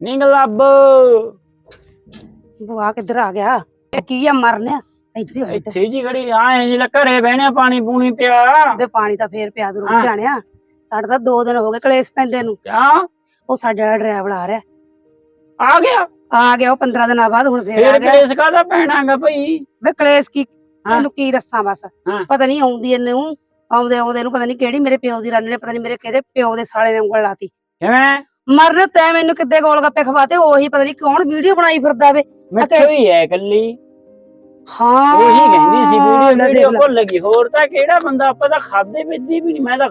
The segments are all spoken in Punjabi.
ਨੀ ਗਲੱਬ ਬੁਆ ਕਿੱਧਰ ਆ ਗਿਆ? ਇਹ ਕੀ ਆ ਮਰਨਿਆ ਇੱਧਰ ਹੀ। ਇੱਥੇ ਜੀ ਖੜੀ ਆਏ ਜਿਹੜਾ ਘਰੇ ਬਹਿਣੇ ਪਾਣੀ ਪੂਣੀ ਪਿਆ। ਵੇ ਪਾਣੀ ਤਾਂ ਫੇਰ ਪਿਆ ਦੂ ਹਾਂ। ਜਾਣਿਆ। ਸਾਡੇ ਤਾਂ 2 ਦਿਨ ਹੋ ਗਏ ਕਲੇਸ਼ ਪੈਂਦੇ ਨੂੰ। ਕਿਆ? ਉਹ ਸਾਡਾ ਡਰਾਈਵਰ ਆ ਰਿਹਾ। ਆ ਗਿਆ? ਆ ਗਿਆ ਉਹ 15 ਦਿਨਾਂ ਬਾਅਦ ਹੁਣ ਫੇਰ ਆ ਫੇਰ ਗਿਆ। ਕੇਸ ਕਾਦਾ ਪੈਣਾਗਾ ਭਈ? ਵੇ ਕਲੇਸ਼ ਕੀ ਹਾਂ। ਤੈਨੂੰ ਕੀ ਦੱਸਾਂ ਬਸ? ਹਾਂ। ਪਤਾ ਨਹੀਂ ਆਉਂਦੀ ਇਹਨੂੰ ਆਉਂਦੇ ਆਉਂਦੇ ਨੂੰ ਪਤਾ ਨਹੀਂ ਕਿਹੜੀ ਮੇਰੇ ਪਿਓ ਦੀ ਰੰਨ ਨੇ ਪਤਾ ਨਹੀਂ ਮੇਰੇ ਕਿਹਦੇ ਪਿਓ ਦੇ ਸਾਲੇ ਨੇ ਉਂਗਲ ਲਾਤੀ। ਕਿਵੇਂ? ਮਰਨ ਤੈ ਮੈਨੂੰ ਕਿੱਦੇ ਗੋਲ ਗੱਪੇ ਖਵਾਤੇ ਉਹੀ ਪਤਾ ਨਹੀਂ ਕੌਣ ਵੀਡੀਓ ਬਣਾਈ ਫਿਰਦਾ ਵੇ। ਮਿੱਠੂ ਹੀ ਹੈ ਕੱਲੀ ਹਾਂ। ਉਹੀ ਕਹਿੰਦੀ ਸੀ ਵੀਡੀਓ ਵੀਡੀਓ। ਭੁੱਲ ਗਈ। ਹੋਰ ਤਾਂ ਕਿਹੜਾ ਬੰਦਾ ਆਪਾਂ ਤਾਂ ਖਾਦੇ ਪੀਂਦੀ ਵੀ ਨਹੀਂ ਮੈਂ ਤਾਂ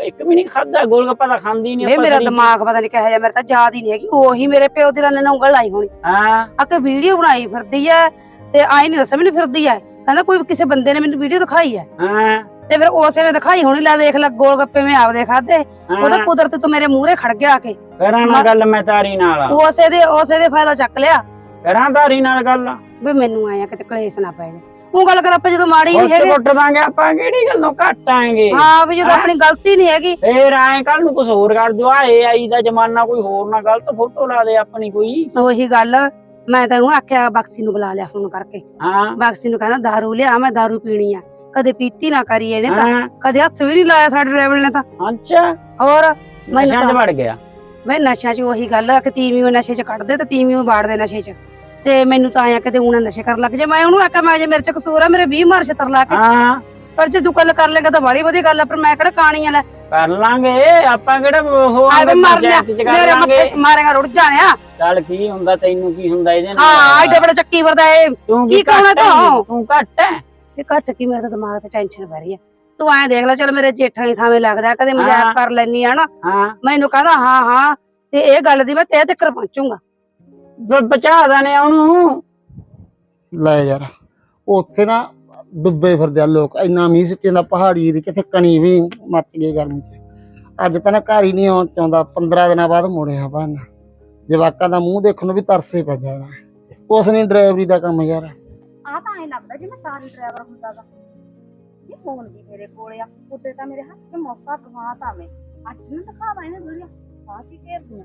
ਇੱਕ ਵੀ ਨਹੀਂ ਖਾਦਾ ਗੋਲ ਗੱਪਾ ਤਾਂ ਖਾਂਦੀ ਨਹੀਂ ਵੇ ਮੇਰਾ ਦਿਮਾਗ ਪਤਾ ਨਹੀਂ ਕਿਹੋ ਜਿਹਾ ਮੇਰੇ ਤਾਂ ਯਾਦ ਹੀ ਨਹੀਂ ਹੈਗੀ ਉਹੀ ਮੇਰੇ ਪਿਓ ਦੀ ਰੰਨ ਨੇ ਉਂਗਲ ਲਾਈ ਹੋਣੀ। ਹਾਂ। ਆ ਕੇ ਵੀਡੀਓ ਬਣਾਈ ਫਿਰਦੀ ਐ ਤੇ ਆਈ ਨਹੀਂ ਦੱਸਿਆ ਮੈਨੂੰ ਫਿਰਦੀ ਐ ਕਹਿੰਦਾ ਕੋਈ ਕਿਸੇ ਬੰਦੇ ਨੇ ਮੈਨੂੰ ਵੀਡੀਓ ਦਿਖਾਈ ਐ ਹਾਂ। ਤੇ ਫਿਰ ਉਸੇ ਨੇ ਦਿਖਾਈ ਹੋਣੀ ਲੈ ਦੇਖ ਲੈ ਗੋਲ ਗੱਪੇ ਮੈਂ ਆਪਦੇ ਖਾਦੇ ਉਹਦਾ ਹਾਂ। ਕੁਦਰਤ ਤੋਂ ਮੇਰੇ ਮੂਹਰੇ ਖੜ ਗਿਆ ਆ ਕੇ। ਕਰਾਂ ਨਾ ਗੱਲ ਮੈਂ ਤਾਰੀ ਨਾਲ ਉਸੇ ਦੇ ਉਸੇ ਦੇ ਫਾਇਦਾ ਚੱਕ ਲਿਆ ਕਰਾਂ ਤਾਰੀ ਨਾਲ ਗੱਲ ਵੀ ਮੈਨੂੰ ਆਇਆ ਕਿਤੇ ਕਲੇਸ਼ ਨਾ ਪੈ ਜਾ ਉਹ ਗੱਲ ਕਰ ਆਪਾਂ ਜਦੋਂ ਮਾੜੀ ਨਹੀਂ ਉੱਚ ਹੈਗੀ ਕੁੱਟ ਦਾਂਗੇ ਆਪਾਂ ਕਿਹੜੀ ਗੱਲੋਂ ਘੱਟ ਆਏਗੇ ਹਾਂ ਵੀ ਜਦੋਂ ਹੈਂ? ਆਪਣੀ ਗਲਤੀ ਨਹੀਂ ਹੈਗੀ ਫੇਰ ਆਏ ਕੱਲ ਨੂੰ ਕੁਝ ਹੋਰ ਕਰ ਦਿਓ ਆ ਆਈ ਦਾ ਜ਼ਮਾਨਾ ਕੋਈ ਹੋਰ ਨਾ ਗਲਤ ਫੋਟੋ ਲਾ ਦੇ ਆਪਣੀ ਕੋਈ ਉਹੀ ਗੱਲ ਮੈਂ ਤੈਨੂੰ ਆਖਿਆ ਬਕਸੀ ਨੂੰ ਬੁਲਾ ਲਿਆ ਫੋਨ ਕਰਕੇ ਹਾਂ ਬਕਸੀ ਨੂੰ ਕਹਿੰਦਾ दारू ਲਿਆ ਮੈਂ दारू ਪੀਣੀ ਆ ਕਦੇ ਪੀਤੀ ਨਾ ਕਰੀ ਇਹਨੇ ਤਾਂ ਹਾਂ ਕਦੇ ਹੱਥ ਵੀ ਨਹੀਂ ਲਾਇਆ ਸਾਡੇ ਡਰਾਈਵਰ ਨੇ ਤਾਂ ਅੱਛਾ ਹੋਰ ਮੈਨੂੰ ਨਸ਼ਿਆਂ 'ਚ ਤਾਂ- ਵੜ ਗਿਆ ਵੇ ਨਸ਼ਿਆਂ 'ਚ ਉਹੀ ਗੱਲ ਆ ਕਿ ਤੀਵੀਂ ਉਹ ਨਸ਼ੇ 'ਚ ਕੱਢਦੇ ਤੇ ਤੀਵੀਂ ਉਹ ਬਾੜਦੇ ਨਸ਼ੇ 'ਚ। ਤੇ ਮੈਨੂੰ ਤਾਂ ਆਇਆ ਕਿਤੇ ਉਹਨਾਂ ਨਸ਼ੇ ਕਰਨ ਲੱਗ ਜੇ। ਮੈਂ ਉਹਨੂੰ ਆਖਿਆ ਮੈਂ ਜੇ ਮੇਰੇ 'ਚ ਕਸੂਰ ਆ ਮੇਰੇ 20 ਮਾਰ ਛਤਰ ਲਾ ਕੇ। ਹਾਂ। ਪਰ ਜੇ ਤੂੰ ਗੱਲ ਕਰ ਲੇਗਾ ਤਾਂ ਬੜੀ ਵਧੀਆ ਗੱਲ ਆ ਪਰ ਮੈਂ ਕਿਹੜਾ ਕਾਣੀ ਆ ਲੈ। ਕਰ ਲਾਂਗੇ ਆਪਾਂ ਕਿਹੜਾ ਉਹ ਮਰ ਮੱਥੇ 'ਚ ਮਾਰੇਗਾ ਰੁੜ ਜਾਣਿਆ। ਚੱਲ ਕੀ ਹੁੰਦਾ ਤੈਨੂੰ ਕੀ ਹੁੰਦਾ ਇਹਦੇ ਹਾਂ ਐਡੇ ਬੜੇ ਚੱਕੀ ਵਰਦਾ ਤੂੰ ਕੀ ਕਹਣਾ ਹੈ? ਤੂੰ? ਤੂੰ ਘੱਟ ਹੈ ਇਹ ਘੱਟ ਕੀ ਮੇਰੇ ਤਾਂ ਦਿਮਾਗ ਤੇ ਟੈਨਸ਼ਨ ਪੈ ਰਹੀ ਆ। ਤੂੰ ਐਂ ਦੇਖ ਲੈ ਚੱਲ ਮੇਰੇ ਜੇਠਾਂ ਦੀ ਥਾਵੇਂ ਲੱਗਦਾ ਕਦੇ ਹਾਂ। ਮਜ਼ਾਕ ਕਰ ਲੈਨੀ ਆ ਨਾ। ਹਾਂ। ਮੈਨੂੰ ਕਹਿੰਦਾ ਹਾਂ ਹਾਂ ਤੇ ਇਹ ਗੱਲ ਦੀ ਮੈਂ ਤੇਰੇ ਤੱਕ ਪਹੁੰਚੂਗਾ। ਬ- ਬਚਾ ਦਨੇ ਉਹਨੂੰ। ਲੈ ਯਾਰ ਉੱਥੇ ਨਾ ਡੁੱਬੇ ਫਿਰਦੇ ਆ ਲੋਕ ਇੰਨਾ ਮੀਂਹ ਸਿੱਟੇ ਦਾ ਪਹਾੜੀ ਏਰੀਏ 'ਚ ਇੱਥੇ ਕਣੀ ਵੀ ਮੱਚ ਗਈ ਗਰਮੀ 'ਚ। ਅੱਜ ਤਾਂ ਨਾ ਘਰ ਹੀ ਨਹੀਂ ਆਉਣ ਚਾਹੁੰਦਾ 15 ਦਿਨਾਂ ਬਾਅਦ ਮੁੜਿਆ ਬਨ ਜਵਾਕਾਂ ਦਾ ਮੂੰਹ ਦੇਖਣ ਨੂੰ ਵੀ ਤਰਸੇ ਪੈ ਜਾਣਾ। ਉਸ ਨੇ ਡਰਾਈਵਰੀ ਦਾ ਕੰਮ ਯਾਰ। ਆ ਤਾਂ ਐਂ ਲੱਗਦਾ ਜਿਵੇਂ ਸਾਰੀ ਡਰਾਈਵਰ ਹੁੰਦਾ ਦਾ ਇਹ ਫੋਨ ਵੀ ਮੇਰੇ ਕੋਲ ਆ ਉੱਤੇ ਤਾਂ ਮੇਰੇ ਹੱਥ 'ਚ ਮੌਕਾ ਗਵਾਤਾ ਮੈਂ ਅੱਜ ਨੂੰ ਦਿਖਾਵਾ ਇਹਨੇ ਵੀਡੀਓ ਆ ਕੀ ਕਰਦੀਆਂ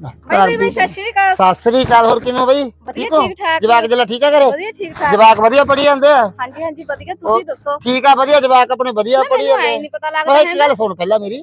ਘਰ ਬਈ ਬਈ ਵੀ- ਸਤਿ ਸ਼੍ਰੀ ਅਕਾਲ ਸਤਿ ਸ੍ਰੀ ਅਕਾਲ ਹੋਰ ਕਿਵੇਂ ਬਈ ਵਧੀਆ ਠੀਕ ਹੋ ਠੀਕ ਠਾਕ ਜਵਾਕ ਜਲਾ ਠੀਕ ਆ ਘਰੇ ਵਧੀਆ ਠੀਕ ਠਾਕ ਜਵਾਕ ਵਧੀਆ ਪੜੀ ਜਾਂਦੇ ਆ ਹਾਂਜੀ ਹਾਂਜੀ ਵਧੀਆ ਤੁਸੀਂ ਦੱਸੋ ਠੀਕ ਆ ਵਧੀਆ ਜਵਾਕ ਆਪਣੇ ਵਧੀਆ ਪੜੀ ਮੈਨੂੰ ਐ ਜਾਂਦੇ ਨਹੀਂ ਪਤਾ ਆ ਲੱਗਦਾ ਇੱਕ ਗੱਲ ਸੁਣ ਪਹਿਲਾਂ ਮੇਰੀ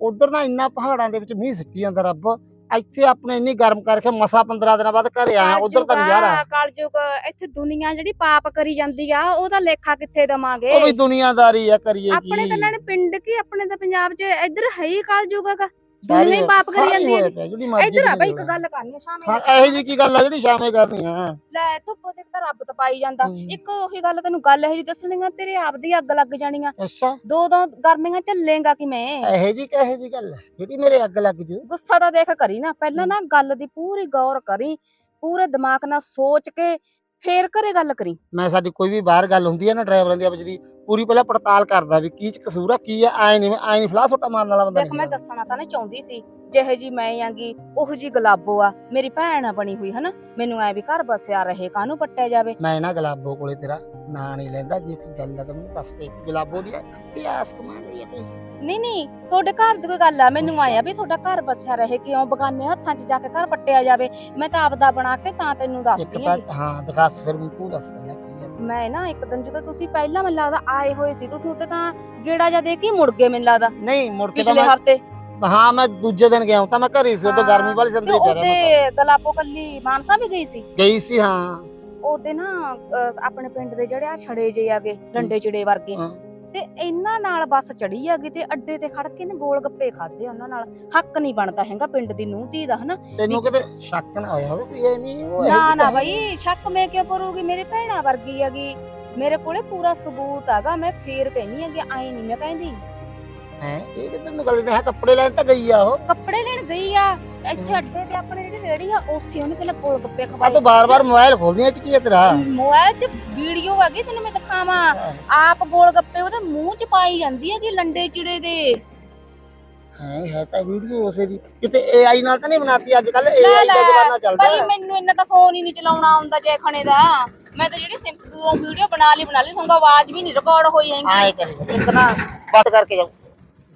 ਉਧਰ ਨਾ ਇੰਨਾ ਪਹਾੜਾਂ ਦੇ ਵਿੱਚ ਮੀਂਹ ਸਿੱਟੀ ਜਾਂਦਾ ਰੱਬ ਇੱਥੇ ਆਪਣੇ ਇੰਨੀ ਗਰਮ ਕਰਕੇ ਮਸਾ 15 ਦਿਨਾਂ ਬਾਅਦ ਘਰੇ ਆਇਆ ਉਧਰ ਤਾਂ ਨਜ਼ਾਰਾ ਹੈ। ਕਾਲਜੁਗ ਇੱਥੇ ਦੁਨੀਆ ਜਿਹੜੀ ਪਾਪ ਕਰੀ ਜਾਂਦੀ ਆ ਉਹਦਾ ਲੇਖਾ ਕਿੱਥੇ ਦਵਾਂਗੇ? ਉਹ ਵੀ ਦੁਨੀਆਦਾਰੀ ਆ ਕਰੀਏ ਆਪਣੇ ਕੀ? ਤਾਂ ਨਾਲੇ ਪਿੰਡ ਕੀ ਆਪਣੇ ਤਾਂ ਪੰਜਾਬ 'ਚ ਇੱਧਰ ਹੈ ਹੀ ਕਾਲਜੁਗ ਹੈਗਾ ਦੁਨੀਆ ਹੀ ਪਾਪ ਕਰੀ ਸਾਰੀ ਜਾਂਦੀ ਹੋਇਆ ਹੈ ਪਿਆ, ਜਿਹੜੀ ਮਰਜ਼ੀ ਇੱਧਰ ਆ ਕਰੀ ਬਈ ਇੱਕ ਜਾਓ। ਗੱਲ ਕਰਨੀ ਆ ਸ਼ਾਮੇ ਹਾਂ ਇਹੋ ਜੀ ਕੀ ਗੱਲ ਆ ਜਿਹੜੀ ਸ਼ਾਮੇ ਕਰਨੀ ਆ? ਲੈ ਧੁੱਪ ਦੇ ਤਾਂ ਰੱਬ ਤਪਾਈ ਜਾਂਦਾ। ਹੂੰ। ਇੱਕ ਉਹੀ ਗੱਲ ਤੈਨੂੰ ਗੱਲ ਇਹ ਜੀ ਦੱਸਣੀਆਂ ਤੇਰੇ ਆਪ ਦੀ ਅੱਗ ਲੱਗ ਜਾਣੀ ਆ ਅੱਛਾ। ਦੋ ਦੋ ਗਰਮੀਆਂ ਝੱਲੇਗਾ ਕਿਵੇਂ? ਇਹੋ ਜੀ ਕਹੇ ਜੀ ਗੱਲ ਆ, ਜਿਹੜੀ ਮੇਰੇ ਅੱਗ ਲੱਗ ਜੂ। ਗੁੱਸਾ ਤਾਂ ਦੇਖ ਕਰੀ ਨਾ। ਪਹਿਲਾਂ ਨਾ ਗੱਲ ਦੀ ਪੂਰੀ ਗੌਰ ਕਰੀ ਪੂਰੇ ਦਿਮਾਗ ਨਾਲ ਸੋਚ ਕੇ ਫੇਰ ਘਰੇ ਗੱਲ ਕਰੀ। ਮੈਂ ਸਾਡੀ ਕੋਈ ਵੀ ਬਾਹਰ ਗੱਲ ਹੁੰਦੀ ਆ ਨਾ ਡਰਾਈਵਰਾਂ ਦੀ ਵਿੱਚ ਦੀ ਪੂਰੀ ਪਹਿਲਾਂ ਪੜਤਾਲ ਕਰਦਾ ਵੀ ਕੀ ਚ ਕਸੂਰ ਆ ਕੀ ਆ ਆਏ ਨਹੀਂ ਨਹੀਂ ਫਲਾਹ ਛੋਟਾ ਮਾਰਨ ਵਾਲਾ ਬੰਦਾ ਦੇਖ ਮੈਂ ਦੱਸਣਾ ਤਾਂ ਨਹੀਂ ਚਾਹੁੰਦੀ ਸੀ ਜਿਹੇ ਜੀ ਮੈਂ ਆਂਗੀ ਉਹੋ ਜੀ ਗੁਲਾਬੋ ਆ ਮੇਰੀ ਭੈਣ ਆ ਬਣੀ ਹੋਈ ਹਨਾ? ਮੈਨੂੰ ਐ ਵੀ ਘਰ ਬਸਿਆ ਰਹੇ ਕਾਹਨੂੰ ਪੱਟਿਆ ਜਾਵੇ? ਮੈਂ ਨਾ ਗੁਲਾਬੋ ਕੋਲੇ ਤੇਰਾ ਨਾਂ ਨਹੀਂ ਲੈਂਦਾ ਜੇ ਕੋਈ ਗੱਲ ਆ ਤਾਂ ਮੈਨੂੰ ਦੱਸ ਦੇ ਗੁਲਾਬੋ ਦੀ ਕੀ ਆਸ ਕਮਾਂਡ ਰਹੀ ਆ ਕੋਈ। ਨਹੀਂ ਨਹੀਂ ਤੁਹਾਡੇ ਘਰ ਦੀ ਕੋਈ ਗੱਲ ਆ ਮੈਨੂੰ ਆਇਆ ਵੀ ਤੁਹਾਡਾ ਘਰ ਬਸਿਆ ਰਹੇ ਕਿਉਂ ਬਗਾਨੇ ਹੱਥਾਂ 'ਚ ਜਾ ਕੇ ਘਰ ਪੱਟਿਆ ਜਾਵੇ? ਮੈਂ ਤਾਂ ਆਪਦਾ ਬਣਾ ਕੇ ਤਾਂ ਤੈਨੂੰ ਇੱਕ ਦੱਸਦੀ ਤਾਂ ਆਂ ਹਾਂ ਦਿਖਾਸ ਫਿਰ ਮੈਨੂੰ ਤੂੰ ਦੱਸ ਪਹਿਲਾਂ ਕੀ ਆ। ਮੈਂ ਨਾ ਇੱਕ ਦਿਨ ਜਦੋਂ ਤੁਸੀਂ ਪਹਿਲਾਂ ਮੈਨੂੰ ਲੱਗਦਾ ਆਏ ਹੋਏ ਸੀ ਤੁਸੀਂ ਉੱਤੇ ਤਾਂ ਗੇੜਾ ਜਾ ਦੇ ਕੇ ਹੀ ਮੁੜ ਗਏ ਮੈਨੂੰ ਲੱਗਦਾ। ਨਹੀਂ ਮੁੜ ਕੇ ਤਾਂ ਪਿਛਲੇ ਮੈਂ ਹਫ਼ਤੇ। ਹਾਂ ਮੈਂ ਦੂਜੇ ਦਿਨ ਗਿਆ ਤਾਂ ਮੈਂ ਘਰੇ ਸੀ ਉਦੋਂ ਗਰਮੀ ਵਾਲੀ ਸੰਦਰੀ ਰਿਹਾ ਮੈਂ ਉਹਦੇ ਗਲਾਪੋ ਕੱਲੀ ਮਾਨਸਾ ਵੀ ਗਈ ਸੀ? ਤਾਂ। ਗਈ ਸੀ ਹਾਂ। ਉਹਦੇ ਨਾ ਅਹ, ਆਪਣੇ ਪਿੰਡ ਦੇ ਜਿਹੜੇ ਆ ਛੜੇ ਜੇ ਆਗੇ ਡੰਡੇ ਚਿੜੇ ਵਰਗੇ। ਹਾਂ। ਤੇ ਇਹਨਾਂ ਨਾਲ ਬੱਸ ਚੜੀ ਆਗੀ ਤੇ ਅੱਡੇ ਤੇ ਖੜ ਕੇ ਨੇ ਗੋਲ ਗੱਪੇ ਖਾਦੇ ਉਹਨਾਂ ਨਾਲ। ਹੱਕ ਨਹੀਂ ਬਣਦਾ ਹੈਗਾ ਪਿੰਡ ਦੀ ਨੂੰਹ ਧੀ ਦਾ ਹਨਾ? ਤੈਨੂੰ ਕਿਤੇ ਸ਼ੱਕ ਨਾ ਹੋਇਆ ਹੋਵੇ ਵੀ ਇਹ ਨਹੀਂ ਉਹ ਇਹੋ ਨਾ ਜਿਹੀ ਨਾ ਤਾਂ ਹੈ। ਸ਼ੱਕ ਮੈਂ ਕਿਉਂ ਕਰੂਗੀ? ਮੇਰੀ ਭੈਣਾ ਵਰਗੀ ਹੈਗੀ। ਮੇਰੇ ਕੋਲੇ ਪੂਰਾ ਸਬੂਤ ਹੈਗਾ ਮੈਂ ਫੇਰ ਕਹਿਨੀ ਹੈਗੀ ਆਈ ਨਹੀਂ ਮੈਂ ਕਹਿੰਦੀ। ਹੈਂ, ਇਹ ਕਿਤੇ ਨੂੰ ਗੱਲ ਹੈ? ਕੱਪੜੇ ਲੈਣ ਤਾਂ ਗਈ ਆ ਉਹ। ਕੱਪੜੇ ਲੈਣ ਗਈ ਆ। ਇੱਥੇ ਅੱਡੇ ਤੇ ਆਪਣੇ ਜਿਹੜੀ ਰੇੜੀ ਆ ਉੱਥੇ ਉਹਨੇ ਪਹਿਲਾਂ ਗੋਲ ਗੱਪੇ ਆ ਖਵਾਏ ਤੂੰ ਬਾਰ-ਬਾਰ ਮੋਬਾਈਲ ਖੋਲਦੀ ਆ ਚ ਕੀ ਹੈ ਤੇਰਾ? ਮੋਬਾਈਲ 'ਚ ਵੀਡੀਓ ਹੈਗੀ ਤੈਨੂੰ ਮੈਂ ਦਿਖਾਵਾਂ। ਆਪ ਗੋਲ ਗੱਪੇ ਉਹਦੇ ਮੂੰਹ 'ਚ ਪਾਈ ਜਾਂਦੀ ਹੈਗੀ ਲੰਡੇ ਚਿੜੇ ਦੇ। ਹੈ ਹੈ ਤਾਂ ਵੀਡੀਓ ਉਸੇ ਦੀ। ਕਿਤੇ AI ਨਾਲ ਤਾਂ ਨਹੀਂ ਬਣਾਤੀ ਅੱਜ ਕੱਲ AI ਦਾ ਜ਼ਮਾਨਾ ਚੱਲਦਾ। ਭਾਈ ਮੈਨੂੰ ਇੰਨਾ ਤਾਂ ਫੋਨ ਹੀ ਨਹੀਂ ਚਲਾਉਣਾ ਆਉਂਦਾ ਜੇ ਖਣੇ ਦਾ। ਮੈਂ ਤਾਂ ਜਿਹੜੀ ਸਿੰਪਲ ਵੀਡੀਓ ਬਣਾ ਲਈ ਬਣਾ ਲਈ ਤੁਹਾਨੂੰ ਆਵਾਜ਼ ਵੀ ਨਹੀਂ ਰਿਕਾਰਡ ਹੋਈ ਹੈਗੀ ਆਏ ਕਰੀ ਇੱਕ ਨਾ ਬਾਤ ਕਰਕੇ ਜਾਓ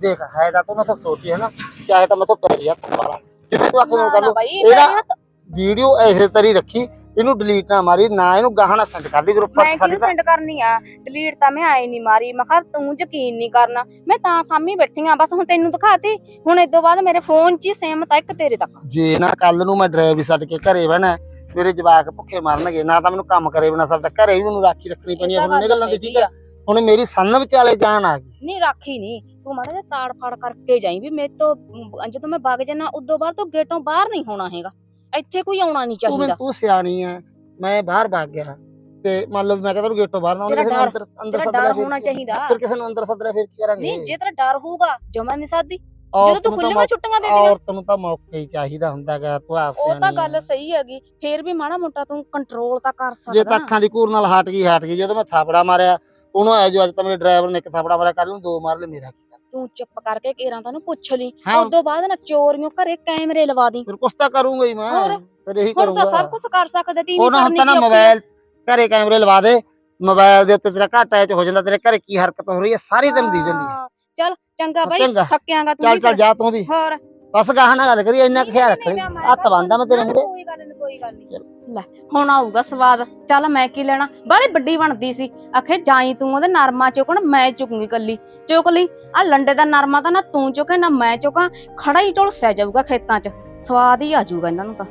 ਹੈ ਤੂੰ ਮੈਂ ਤਾਂ ਸੋਚੀ ਹੈ ਨਾ ਚਾਹੇ ਤਾਂ ਮੈਂ ਤੋਂ ਪੈਰੀ ਹੱਥ ਵਾਲਾ ਜਿਵੇਂ ਤੂੰ ਆਖੇ ਕਰ ਬਾਈ ਇਹਦਾ- ਹੱਥ- ਵੀਡੀਓ ਐਸੇ ਤਰੀ ਰੱਖੀ ਇਹਨੂੰ ਡਿਲੀਟ ਨਾ ਮਾਰੀ ਨਾ ਇਹਨੂੰ ਗਾਹਾਂ ਨਾ ਸੈਂਡ ਕਰਦੀ ਗਰੁੱਪ ਮੈਂ ਪਰ ਸਾਡੇ ਕਿਹਨੂੰ ਸੈਂਡ ਕਰਨੀ ਆ? ਡਿਲੀਟ ਤਾਂ ਮੈਂ ਆਏ ਨਹੀਂ ਮਾਰੀ। ਮੈਂ ਕਿਹਾ ਤੂੰ ਯਕੀਨ ਨਹੀਂ ਕਰਨਾ। ਮੈਂ ਤਾਂ ਸਾਹਮਣੇ ਬੈਠੀ ਆ ਬਸ ਹੁਣ ਤੈਨੂੰ ਦਿਖਾਤੀ। ਹੁਣ ਤੋਂ ਬਾਅਦ ਮੇਰੇ ਫੋਨ 'ਚ ਹੀ ਸੇਮ ਤਾਂ ਇੱਕ ਤੇਰੇ ਤੱਕ। ਜੇ ਨਾ ਕੱਲ ਨੂੰ ਮੈਂ ਡਰਾਈਵ ਵੀ ਛੱਡ ਕੇ ਘਰੇ ਬਹਿਣਾ ਮੇਰੇ ਜਵਾਕ ਭੁੱਖੇ ਮਰਨਗੇ ਨਾ ਤਾਂ ਮੈਨੂੰ ਕੰਮ ਕਰੇ ਬਣਾ ਸਕਦਾ ਘਰੇ ਵੀ ਮੈਨੂੰ ਰਾਖੀ ਰੱਖਣੀ ਪੈਣੀ ਹੁਣ ਇਹ ਗੱਲਾਂ ਦੀ ਠੀਕ ਆ। ਹੁਣ ਮੇਰੀ ਸੰਨ ਵਿਚਾਲੇ ਜਾਨ ਆ ਗਈ। ਨਹੀਂ ਰਾਖੀ ਨਹੀਂ। ਤੂੰ ਮਾੜਾ ਜਿਹਾ ਤਾੜ ਫਾੜ ਕਰਕੇ ਜਾਈ ਵੀ ਮੇਰੇ ਤੋਂ ਅਮ, ਜਦੋਂ ਮੈਂ ਵਗ ਜਾਣਾ ਉਦੋਂ ਬਾਅਦ ਤੋਂ ਗੇਟੋਂ ਬਾਹਰ ਨਹੀਂ ਹੋਣਾ ਹੈਗਾ। ਇੱਥੇ ਕੋਈ ਆਉਣਾ ਨਹੀਂ ਤੂੰ ਚਾਹੀਦਾ। ਮੈਨੂੰ ਤੂੰ ਸਿਆਣੀ ਆ ਮੈਂ ਬਾਹਰ ਭੱਗ ਗਿਆ। ਤੇ ਮੰਨ ਲਓ ਮੈਂ ਕਹਿੰਦਾ ਤੂੰ ਗੇਟੋਂ ਬਾਹਰ ਨਾ ਉਹਨੇ ਤੇਰਾ ਕਿਸੇ ਨੂੰ ਡਰ- ਅੰਦਰ ਅੰਦਰ ਤੇਰਾ ਸੱਦ ਲਿਆ ਡਰ ਫਿਰ ਹੋਣਾ ਚਾਹੀਦਾ। ਫਿਰ ਕਿਸੇ ਨੂੰ ਅੰਦਰ ਸੱਦ ਲਿਆ ਫਿਰ ਕੀ ਕਰਾਂਗੇ? ਨਹੀਂ ਜੇ ਤੇਰਾ ਡਰ ਹੋਊਗਾ ਜਮਾ ਨਹੀਂ ਸਾਦੀ। ਜਦੋਂ ਔਰਤ ਤੂੰ ਨੂੰ ਤਾਂ ਖੁੱਲੀਆਂ ਛੁੱਟੀਆਂ ਦੇ ਦੇਗਾ। ਔਰਤ ਨੂੰ ਤਾਂ ਮੌਕਾ ਹੀ ਚਾਹੀਦਾ ਹੁੰਦਾ ਗਾ ਤੂੰ ਆਪ ਉਹ ਤਾਂ ਸਿਆਣੀ ਗੱਲ। ਸਹੀ ਹੈਗੀ ਫੇਰ ਵੀ ਮਾੜਾ ਮੋਟਾ ਤੂੰ ਕੰਟਰੋਲ ਤਾਂ ਕਰ ਜੇ ਤਾਂ ਸਕਦਾ। ਅੱਖਾਂ ਦੀ ਕੂਰ ਨਾਲ ਹਟ ਗਈ ਹਟ ਗਈ। ਜਦੋਂ ਮੈਂ ਥਾਪੜਾ ਮਾਰਿਆ ਉਹਨੂੰ ਆਇਆ ਜੋ ਅੱਜ ਤਾਂ ਮੇਰੇ ਡਰਾਈਵਰ ਨੇ ਇੱਕ ਥਾਪੜਾ ਮਾਰਿਆ ਕੱਲ ਨੂੰ ਦੋ ਮਾਰ ਲੈ ਮੇਰਾ ਕੀ? ਤੂੰ ਚੁੱਪ ਕਰਕੇ ਕੇਰਾਂ ਤਾਂ ਨੂੰ ਪੁੱਛ ਲਈ। ਹਾਂ। ਉਦੋਂ ਬਾਅਦ ਨਾ ਚੋਰੀਆਂ ਘਰੇ ਕੈਮਰੇ ਲਵਾ ਦੀ। ਫਿਰ ਕੁਛ ਤਾਂ ਕਰੂੰਗਾ ਹੀ ਮੈਂ। ਹੋਰ? ਫਿਰ ਇਹੀ ਹੁਣ ਤਾਂ ਕਰੂੰਗਾ। ਸਭ ਕੁਝ ਕਰ ਸਕਦੇ ਤੀ ਉਹ ਨਾ ਹੁੰਦਾ ਨਾ ਮੋਬਾਈਲ ਘਰੇ ਕੈਮਰੇ ਲਵਾ ਦੇ। ਮੋਬਾਈਲ ਦੇ ਉੱਤੇ ਤੇਰਾ ਘਾਟਾ ਚ ਹੋ ਜਾਂਦਾ ਤੇਰੇ ਘਰੇ ਕੀ ਹਰਕਤ ਹੋ ਰਹੀ ਹੈ ਸਾਰੀ ਤੈਨੂੰ ਦੀ ਜਾਂਦੀ ਹੈ। ਚੱਲ ਚੰਗਾ ਬਾਈ ਚੰਗਾ। ਥੱਕਿਆਂਗਾ ਤੂੰ ਚੱਲ ਵੀ ਚੱਲ। ਜਾ ਤੂੰ ਵੀ। ਹੋਰ? ਬਸ ਗਾਹਾਂ ਨਾਲ ਗੱਲ ਕਰੀ ਇੰਨਾ ਖਿਆਲ ਰੱਖ ਲਈ। ਹੱਥ ਬੰਨਦਾ ਮੈਂ ਤੇਰੇ ਮੂਹਰੇ। ਕੋਈ ਗੱਲ ਨਹੀਂ ਕੋਈ ਗੱਲ ਨਹੀਂ ਲੈ ਹੁਣ ਆਊਗਾ ਸਵਾਦ। ਚੱਲ ਮੈਂ ਕੀ ਲੈਣਾ? ਬਾਲੀ ਵੱਡੀ ਬਣਦੀ ਸੀ। ਆਖੇ ਜਾਈ ਤੂੰ ਉਹਦੇ ਨਰਮਾ ਚੁੱਕਣ ਮੈਂ ਚੁੱਕੂਗੀ ਕੱਲੀ ਚੁੱਕ ਲਈ। ਆ ਲੰਡੇ ਦਾ ਨਰਮਾ ਤਾਂ ਨਾ ਤੂੰ ਚੁੱਕੇ ਨਾ ਮੈਂ ਚੁੱਕਾਂ। ਖੜਾ ਹੀ ਢੋਲਸਿਆ ਜਾਊਗਾ ਖੇਤਾਂ 'ਚ। ਸਵਾਦ ਹੀ ਆ ਜਾਊਗਾ ਇਹਨਾਂ ਨੂੰ ਤਾਂ।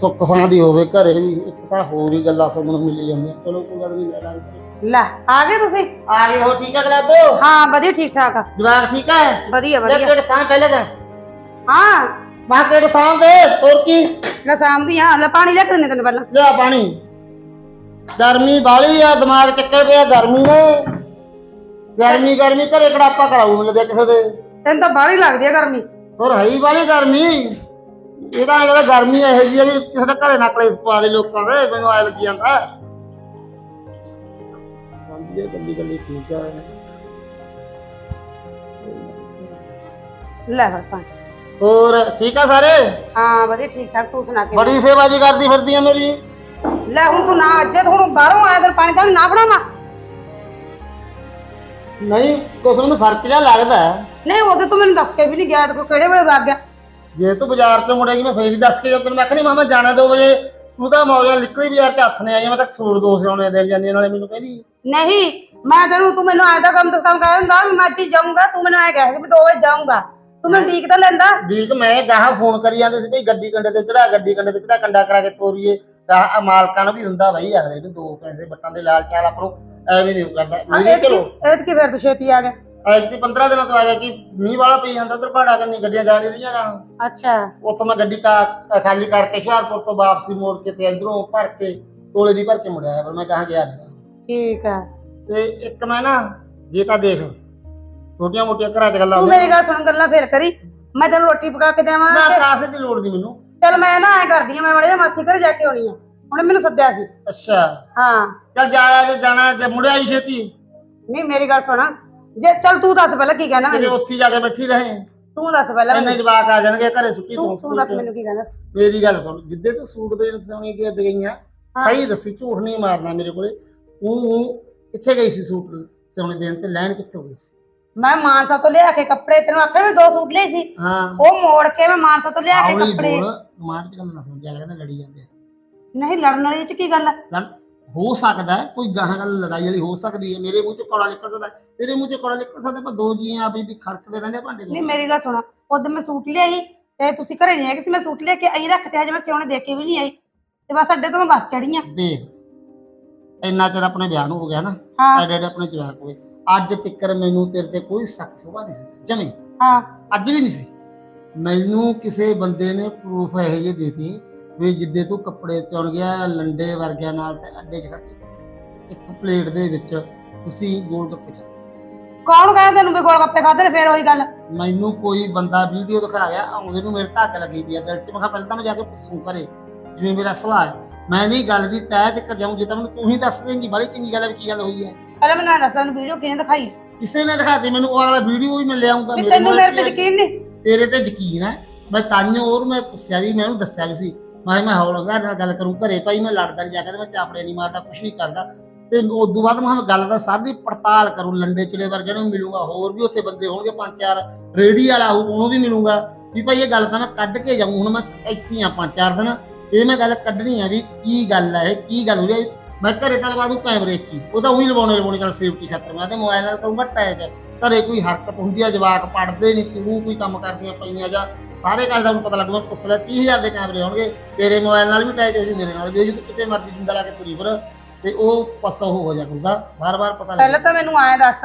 ਸੁੱਖ ਸਾਂ ਦੀ ਹੋਵੇ ਘਰੇ ਵੀ ਇੱਕ ਤਾਂ ਹੋਰ ਹੀ ਗੱਲਾਂ ਸੁਣਨ ਨੂੰ ਮਿਲੀ ਜਾਂਦੀਆਂ। ਚਲੋ ਕੋਈ ਗੱਲ ਨਹੀਂ ਲੈ ਲਾਂਗੇ। ਲੈ ਆ ਗਏ ਤੁਸੀਂ? ਆ ਗਏ ਹੋ ਠੀਕ ਹੈ ਗਲਾਬੋ ਹਾਂ ਵਧੀਆ ਠੀਕ ਠਾਕ ਆ। ਜਵਾਬ ਠੀਕ ਹੈ ਵਧੀਆ ਵਧੀਆ। ਕਿਹੜੇ ਸਾਂ ਪਹਿਲੇ ਦਾ ਹਾਂ। ਮਾਂ ਕਿਹੜੇ ਸਾਂ ਦੇ? ਹੋਰ ਕੀ? ਲੈ ਸ਼ਾਮ ਦੀ ਆ ਲੈ ਪਾਣੀ ਲੈ ਕੇ ਦਿੰਨੇ ਤੈਨੂੰ ਪਹਿਲਾਂ। ਲਿਆ ਪਾਣੀ। ਗਰਮੀ ਬਾਲੀ ਆ ਦਿਮਾਗ ਚੱਕੇ ਪਿਆ ਗਰਮੀ ਨੇ। ਗਰਮੀ ਗਰਮੀ ਘਰੇ ਕੜਾਪਾ ਕਰਾਉ ਮਿਲਦੇ ਕਿਸੇ ਦੇ। ਤੈਨੂੰ ਤਾਂ ਬਾਹਲੀ ਲੱਗਦੀ ਆ ਗਰਮੀ। ਹੋਰ ਹੈ ਹੀ ਬਾਲੀ ਗਰਮੀ। ਇਹਦਾ ਲੱਗਦਾ ਗਰਮੀ ਇਹੋ ਜਿਹੀ ਆ ਵੀ ਕਿਸੇ ਦੇ ਘਰੇ ਨਾ ਕਲੇਸ਼ ਪਵਾ ਦੇ ਲੋਕਾਂ ਦੇ ਮੈਨੂੰ ਆਇ ਲੱਗੀ ਜਾਂਦਾ। ਹਾਂਜੀ ਇਹ ਗੱਲੀ ਗੱਲੀ ਠੀਕ ਆ। ਲੈ ਫਿਰ ਪਾਣੀ। ਹੋਰ ਠੀਕ ਆ ਸਾਰੇ? ਹਾਂ ਵਧੀਆ ਠੀਕ ਠਾਕ ਤੂੰ ਸੁਣਾ ਕੇ ਬੜੀ ਸੇਵਾਜੀ ਕਰਦੀ ਫਿਰਦੀ ਆ ਮੇਰੀ। ਲੈ ਹੁਣ ਤੂੰ ਨਾ ਅੱਜੇ ਹੁਣ ਬਾਹਰੋਂ ਆਇਆ ਤੇ ਪਾਣੀ ਤਾਂ ਨਾ ਬਣਾਵਾ। ਨਹੀਂ ਕੁਛ ਮੈਨੂੰ ਫ਼ਰਕ ਜਿਹਾ ਲੱਗਦਾ। ਹੈ। ਨਹੀਂ ਉਹਦੇ ਤੂੰ ਮੈਨੂੰ ਦੱਸ ਕੇ ਵੀ ਨਹੀਂ ਗਿਆ ਤੇ ਕੋਈ ਕਿਹੜੇ ਵੇਲੇ ਵਗ ਗਿਆ? ਜੇ ਤੂੰ ਬਾਜ਼ਾਰ ਤੋਂ ਮੁੜੇਗੀ ਮੈਂ ਫੇਰ ਹੀ ਦੱਸ ਕੇ ਜਾ ਤੈਨੂੰ ਮੈਂ ਆਖਣੀ ਮਾਮਾ ਜਾਣਾ 2 ਵਜੇ। ਤੂੰ ਤਾਂ ਮੌਜ ਨਿਕਲੀ ਬਾਜ਼ਾਰ ਤੇ ਹੱਥ ਨੇ ਆਈ ਆ, ਮੈਂ ਤਾਂ ਸੂਟ ਦੋ ਸਿਆਉਣੇ ਦੇ ਜਾਂਦੀ ਨਾਲੇ ਮੈਨੂੰ ਕਹਿੰਦੀ। ਨਹੀਂ ਮੈਂ ਤੈਨੂੰ ਤੂੰ ਮੈਨੂੰ ਆਇਆ ਤਾਂ ਕੰਮ ਤੋਂ ਕੰਮ ਕਹਿ ਦਿੰਦਾ ਵੀ ਮੈਂ ਅੱਜ ਹੀ ਜਾਊਂਗਾ ਤੂੰ ਮੈਨੂੰ ਆਇਆ ਕਹਿ ਸੀ ਵੀ 2 ਵਜੇ ਜਾਊਂਗਾ। ਤੂੰ ਮੈਨੂੰ ਠੀਕ ਤਾਂ ਲੈਂਦਾ। ਠੀਕ ਮੈਂ ਗਾਹਾਂ ਫੋਨ ਕਰੀ ਜਾਂਦੇ ਸੀ ਭਈ ਗੱਡੀ ਕੰਡੇ ਤੇ ਚੜਾ ਗੱਡੀ ਕੰਡੇ ਤੇ ਚੜਾ ਕੰਡਾ ਕਰਾ ਕੇ ਤੋਰੀਏ। ਤਾਂ ਮਾਲਕਾਂ ਨੂੰ ਵੀ ਹੁੰਦਾ ਬਈ ਅਗਲੇ ਨੂੰ ਦੋ ਪੈਸੇ ਬੱਟਾਂ ਦੇ ਲਾਲ ਚਾਲ ਆਪਾਂ ਨੂੰ ਐਵੇਂ ਨਹੀਂ ਕਰਦਾ। ਮੇਰੇ ਚਲੋ। ਇਹ ਕੀ ਫਿਰ ਤੂੰ ਛੇਤੀ ਆ ਗਿਆ। ਤੇ 15 ਦਿਨਾਂ ਤੋਂ ਆ ਗਿਆ ਕਿ ਮੀਂਹ ਵਾਲਾ ਪਈ ਜਾਂਦਾ ਉਧਰ ਪਹਾੜਾ ਕੰਨੀ ਗੱਡੀਆਂ ਜਾ ਨਹੀਂ ਰਹੀਆਂ ਗਾ ਅੱਛਾ। ਉੱਥੋਂ ਮੈਂ ਗੱਡੀ ਕਾ ਖਾਲੀ ਕਰਕੇ ਹੁਸ਼ਿਆਰਪੁਰ ਤੋਂ ਵਾਪਸੀ ਮੋੜ ਕੇ ਤੇ ਇਧਰੋਂ ਭਰ ਕੇ ਤੋਲੇ ਦੀ ਭਰ ਕੇ ਮੁੜਿਆ ਪਰ ਮੈਂ ਕਹਾਂ ਗਿਆ ਨਹੀਂ। ਠੀਕ ਆ। ਤੇ ਇੱਕ ਮੈਂ ਨਾ ਜੇ ਤਾਂ ਦੇਖ ਛੋਟੀਆਂ ਮੋਟੀਆਂ ਘਰਾਂ 'ਚ ਗੱਲਾਂ ਤੂੰ ਹੁੰਦੀਆਂ ਮੇਰੀ ਗੱਲ ਸੁਣ ਗੱਲਾਂ ਫੇਰ ਕਰੀ। ਮੈਂ ਤੈਨੂੰ ਰੋਟੀ ਪਕਾ ਕੇ ਦੇਵਾਂ ਨਾ ਕਾਸੇ ਦੀ ਲੋੜ ਨਹੀਂ ਮੈਨੂੰ। ਚੱਲ ਮੈਂ ਨਾ ਐ ਕਰਦੀ ਆ ਮੈਂ ਜਿਹੇ ਮਾਸੀ ਘਰ ਜਾ ਕੇ ਆਉਣੀ ਆ। ਉਹਨੇ ਮੈਨੂੰ ਸੱਦਿਆ ਸੀ। ਅੱਛਾ। ਹਾਂ। ਚੱਲ ਜਾਇਆ ਜੇ ਜਾਣਾ ਜੇ ਮੁੜਿਆ ਹੀ ਛੇਤੀ। ਨਹੀਂ ਮੇਰੀ ਗੱਲ ਸੁਣਾ। ਜੇ ਚੱਲ ਤੂੰ ਦੱਸ ਪਹਿਲਾਂ ਕੀ ਕਹਿਣਾ ਕਿਤੇ ਮੈਨੂੰ। ਉੱਥੇ ਹੀ ਜਾ ਕੇ ਬੈਠੀ ਰਹੇ। ਤੂੰ ਦੱਸ ਪਹਿਲਾਂ ਇੰਨੇ ਮੈਨੂੰ। ਜਵਾਕ ਆ ਜਾਣਗੇ ਘਰੇ ਸੁੱਟੀ ਤੂੰ ਤੂੰ ਦੱਸ ਮੈਨੂੰ ਕੀ ਕਹਿਣਾ। ਮੇਰੀ ਗੱਲ ਸੁਣ ਜਿੱਦੇ ਤੂੰ ਸੂਟ ਦੇਣ ਸੋਣੀ ਕਿ ਗਈਆਂ ਹਾਂ। ਸਹੀ ਦੱਸੀ ਝੂਠ ਨਹੀਂ ਮਾਰਨਾ ਮੇਰੇ ਕੋਲੇ। ਤੂੰ ਕਿੱਥੇ ਗਈ ਸੀ ਸੂਟ ਸਿਉਣੇ ਦੇਣ ਤੇ ਲੈਣ ਕਿੱਥੇ ਗਈ ਸੀ? ਮੈਂ ਮਾਨਸਾ ਤੋਂ ਲਿਆ ਕੇ ਕੱਪੜੇ ਤੈਨੂੰ ਆਖਿਆ ਮੈਂ ਦੋ ਸੂਟ ਲਏ ਸੀ? ਹਾਂ। ਉਹ ਮੋੜ ਕੇ ਮੈਂ ਮਾਨਸਾ ਤੋਂ ਲਿਆ ਕੇ ਆਉਲੀ ਕੱਪੜੇ। ਬੋਲ। ਮਾਰ ਚ ਗੱਲ ਨਾ ਸੁਣ ਜਾ ਲੱਗਦਾ ਲੜੀ ਜਾਂਦੇ ਆ। ਨਹੀਂ ਲੜਨ ਵਾਲੀ ਚ ਕੀ ਗੱਲ ਆ? ਲੜ ਹੋ ਸਕਦਾ ਹੈ, ਕੋਈ ਗਾਹਾਂ ਗੱਲ ਲੜਾਈ ਵਾਲੀ ਹੋ ਸਕਦੀ ਹੈ। ਮੇਰੇ ਮੂੰਹ ਚ ਕੋੜਾ ਨਿਕਲ ਸਕਦਾ ਹੈ, ਤੇਰੇ ਮੂੰਹ ਚ ਕੋੜਾ ਨਿਕਲ ਸਕਦਾ ਪਰ ਦੋ ਜੀ ਆਪਸ ਦੀ ਖੜਕਦੇ ਰਹਿੰਦੇ ਆ ਭਾਂਡੇ ਨਹੀਂ ਮੇਰੀ ਗੱਲ ਸੁਣਾ। ਉਦੋਂ ਮੈਂ ਸੂਟ ਲਿਆ ਸੀ ਤੇ ਤੁਸੀਂ ਘਰੇ ਨਹੀਂ ਆਏ ਸੀ ਮੈਂ ਸੂਟ ਲੈ ਕੇ ਆਈ ਰੱਖਤੇ ਅੱਜ ਮੈਂ ਸਿਉਣੇ ਦੇ ਕੇ ਵੀ ਨਹੀਂ ਆਈ ਤੇ ਬਸ ਅੱਡੇ ਤੋਂ ਮੈਂ ਬੱਸ ਚੜੀ ਆ। ਦੇਖ ਇੰਨਾ ਚਿਰ ਆਪਣੇ ਵਿਆਹ ਨੂੰ ਹੋ ਗਿਆ ਨਾ ਹਾਂ। ਐਡੇ ਐਡੇ ਆਪਣੇ ਜਵਾਕ ਹੋਏ। ਅੱਜ ਤਿੱਕਰ ਮੈਨੂੰ ਤੇਰੇ ਤੇ ਕੋਈ ਸ਼ੱਕ ਸੁਭਾ ਨਹੀਂ ਸੀ। ਜਮੇ? ਹਾਂ। ਅੱਜ ਵੀ ਨਹੀਂ ਸੀ। ਮੈਨੂੰ ਕਿਸੇ ਬੰਦੇ ਨੇ ਪ੍ਰੂਫ ਇਹੋ ਜਿਹੇ ਦਿੱਤੀ ਵੀ ਜਿੱਦੇ ਤੂੰ ਕੱਪੜੇ ਚੁਣ ਗਿਆ ਲੰਡੇ ਵਰਗਿਆਂ ਨਾਲ ਤੇ ਅੱਡੇ 'ਚ ਖੜੀ ਸੀ। ਇੱਕ ਪਲੇਟ ਦੇ ਵਿੱਚ ਤੁਸੀਂ ਗੋਲ ਗੱਪੇ ਖਾਧੇ। ਕੌਣ ਕਹਿੰਦਾ ਤੈਨੂੰ ਵੀ ਗੋਲ ਗੱਪੇ ਖਾਦੇ ਨੇ? ਫੇਰ ਉਹੀ ਗੱਲ। ਮੈਨੂੰ ਕੋਈ ਬੰਦਾ ਵੀਡੀਓ ਦਿਖਾਇਆ ਆਉਂਦੇ ਨੂੰ ਮੇਰੇ ਧੱਕ ਲੱਗੀ ਪਈ ਆ ਦਿਲ 'ਚ। ਮੈਂ ਕਿਹਾ ਪਹਿਲਾਂ ਤਾਂ ਮੈਂ ਜਾ ਕੇ ਪੁੱਛੂ ਘਰੇ ਜਿਵੇਂ ਮੇਰਾ ਸੁਭਾਅ ਹੈ। ਮੈਂ ਨਹੀਂ ਗੱਲ ਦੀ ਤੈਅ ਤੱਕ ਜਾਊਂ ਜੇ ਤਾਂ ਮੈਨੂੰ ਤੂੰ ਹੀ ਦੱਸ ਦੇਂਗੀ ਬੜੀ ਚੰਗੀ ਗੱਲ ਹੈ ਵੀ ਕੀ ਗੱਲ ਹੋਈ ਹੈ। ਪਹਿਲਾਂ ਮੈਨੂੰ ਇਹ ਦੱਸ ਤੈਨੂੰ ਵੀਡੀਓ ਕਿਹਨੇ ਦਿਖਾਈ? ਕਿਸੇ ਨੇ ਦਿਖਾਤੀ ਮੈਨੂੰ ਉਹ ਵਾਲਾ ਵੀਡੀਓ ਹੀ ਮੈਂ ਲਿਆਉਂਗਾ ਵੀ ਤੈਨੂੰ ਮੇਰੇ ਤੇ ਯਕੀਨ ਨਹੀਂ? ਤੇਰੇ ਤੇ ਯਕੀਨ ਹੈ। ਮੈਂ ਤਾਂਿਓ ਹੋਰ ਮੈਂ ਪੁੱਛਿਆ ਵੀ ਮੈਂ ਉਹਨੂੰ ਦੱਸਿਆ ਵੀ ਸੀ। ਮੈਂ ਕਿਹਾ ਮੈਂ ਹੌਲਦਾਰ ਨਾਲ ਗੱਲ ਕਰੂੰ ਘਰੇ ਭਾਈ ਮੈਂ ਲੜਦਾ ਨਹੀਂ ਜਾ ਕੇ ਤੇ ਮੈਂ ਚਾਪੜੇ ਨਹੀਂ ਮਾਰਦਾ ਕੁਛ ਨਹੀਂ ਕਰਦਾ। ਤੇ ਉਦੋਂ ਬਾਅਦ ਮੈਂ ਗੱਲ ਦਾ ਦੀ ਪੜਤਾਲ ਕਰੂੰ ਲੰਡੇ ਚਿੜੇ ਵਰਗੇ ਨੂੰ ਮਿਲੂੰਗਾ ਹੋਰ ਵੀ ਉੱਥੇ ਬੰਦੇ ਹੋਣਗੇ ਪੰਜ ਚਾਰ ਰੇੜੀ ਵਾਲਾ ਹੋਊ ਉਹਨੂੰ ਵੀ ਮਿਲੂੰਗਾ। ਵੀ ਭਾਈ ਇਹ ਗੱਲ ਤਾਂ ਮੈਂ ਕੱਢ ਕੇ ਜਾਊਂ ਹੁਣ ਮੈਂ ਇੱਥੇ ਆ ਪੰਜ ਚਾਰ ਦਿਨ। ਇਹ ਮੈਂ ਗੱਲ ਕੱਢਣੀ ਆ ਵੀ ਕੀ ਗੱਲ ਹੈ ਇਹ ਕੀ ਗੱਲ ਹੈ ਮੈਂ ਘਰੇ ਤਾਂ ਲਵਾ ਦੂੰ ਕੈਮਰੇ ਕੀ ਉਹ ਤਾਂ ਉਹੀ ਲਵਾਉਣੇ ਲਵਾਉਣੇ ਗੱਲ ਸੇਫਟੀ ਖਾਤਰ। ਮੈਂ ਤੇ ਮੋਬਾਈਲ ਨਾਲ ਕਰੂੰਗਾ ਅਟੈਚ ਘਰੇ ਕੋਈ ਹਰਕਤ ਹੁੰਦੀ ਆ ਜਵਾਕ ਪੜਦੇ ਨਹੀਂ ਤੂੰ ਕੋਈ ਕੰਮ ਕਰਦੀਆਂ ਪਈਆਂ ਜਾਂ ਸਾਰੇ ਗੱਲ ਦਾ ਨੂੰ ਪਤਾ ਲੱਗੂਗਾ ਪੁੱਛ ਲੈ 30000 ਦੇ ਕੈਮਰੇ ਹੋਣਗੇ ਤੇਰੇ ਮੋਬਾਈਲ ਨਾਲ ਵੀ ਅਟੈਚ ਹੋ ਜੂ ਮੇਰੇ ਨਾਲ ਵੀ ਜੂ ਤੂੰ ਕਿਤੇ ਮਰਜ਼ੀ ਜਿੰਦਾ ਲਾ ਕੇ ਤੁਰੀ ਫਿਰ। ਤੇ ਉਹ ਪਾਸਾ ਉਹ ਹੋ ਜਾ ਕਰੂਗਾ। ਬਾਰ-ਬਾਰ ਪਤਾ ਪਹਿਲਾਂ ਲੱਗ ਤਾਂ ਮੈਨੂੰ ਐਂ ਦੱਸ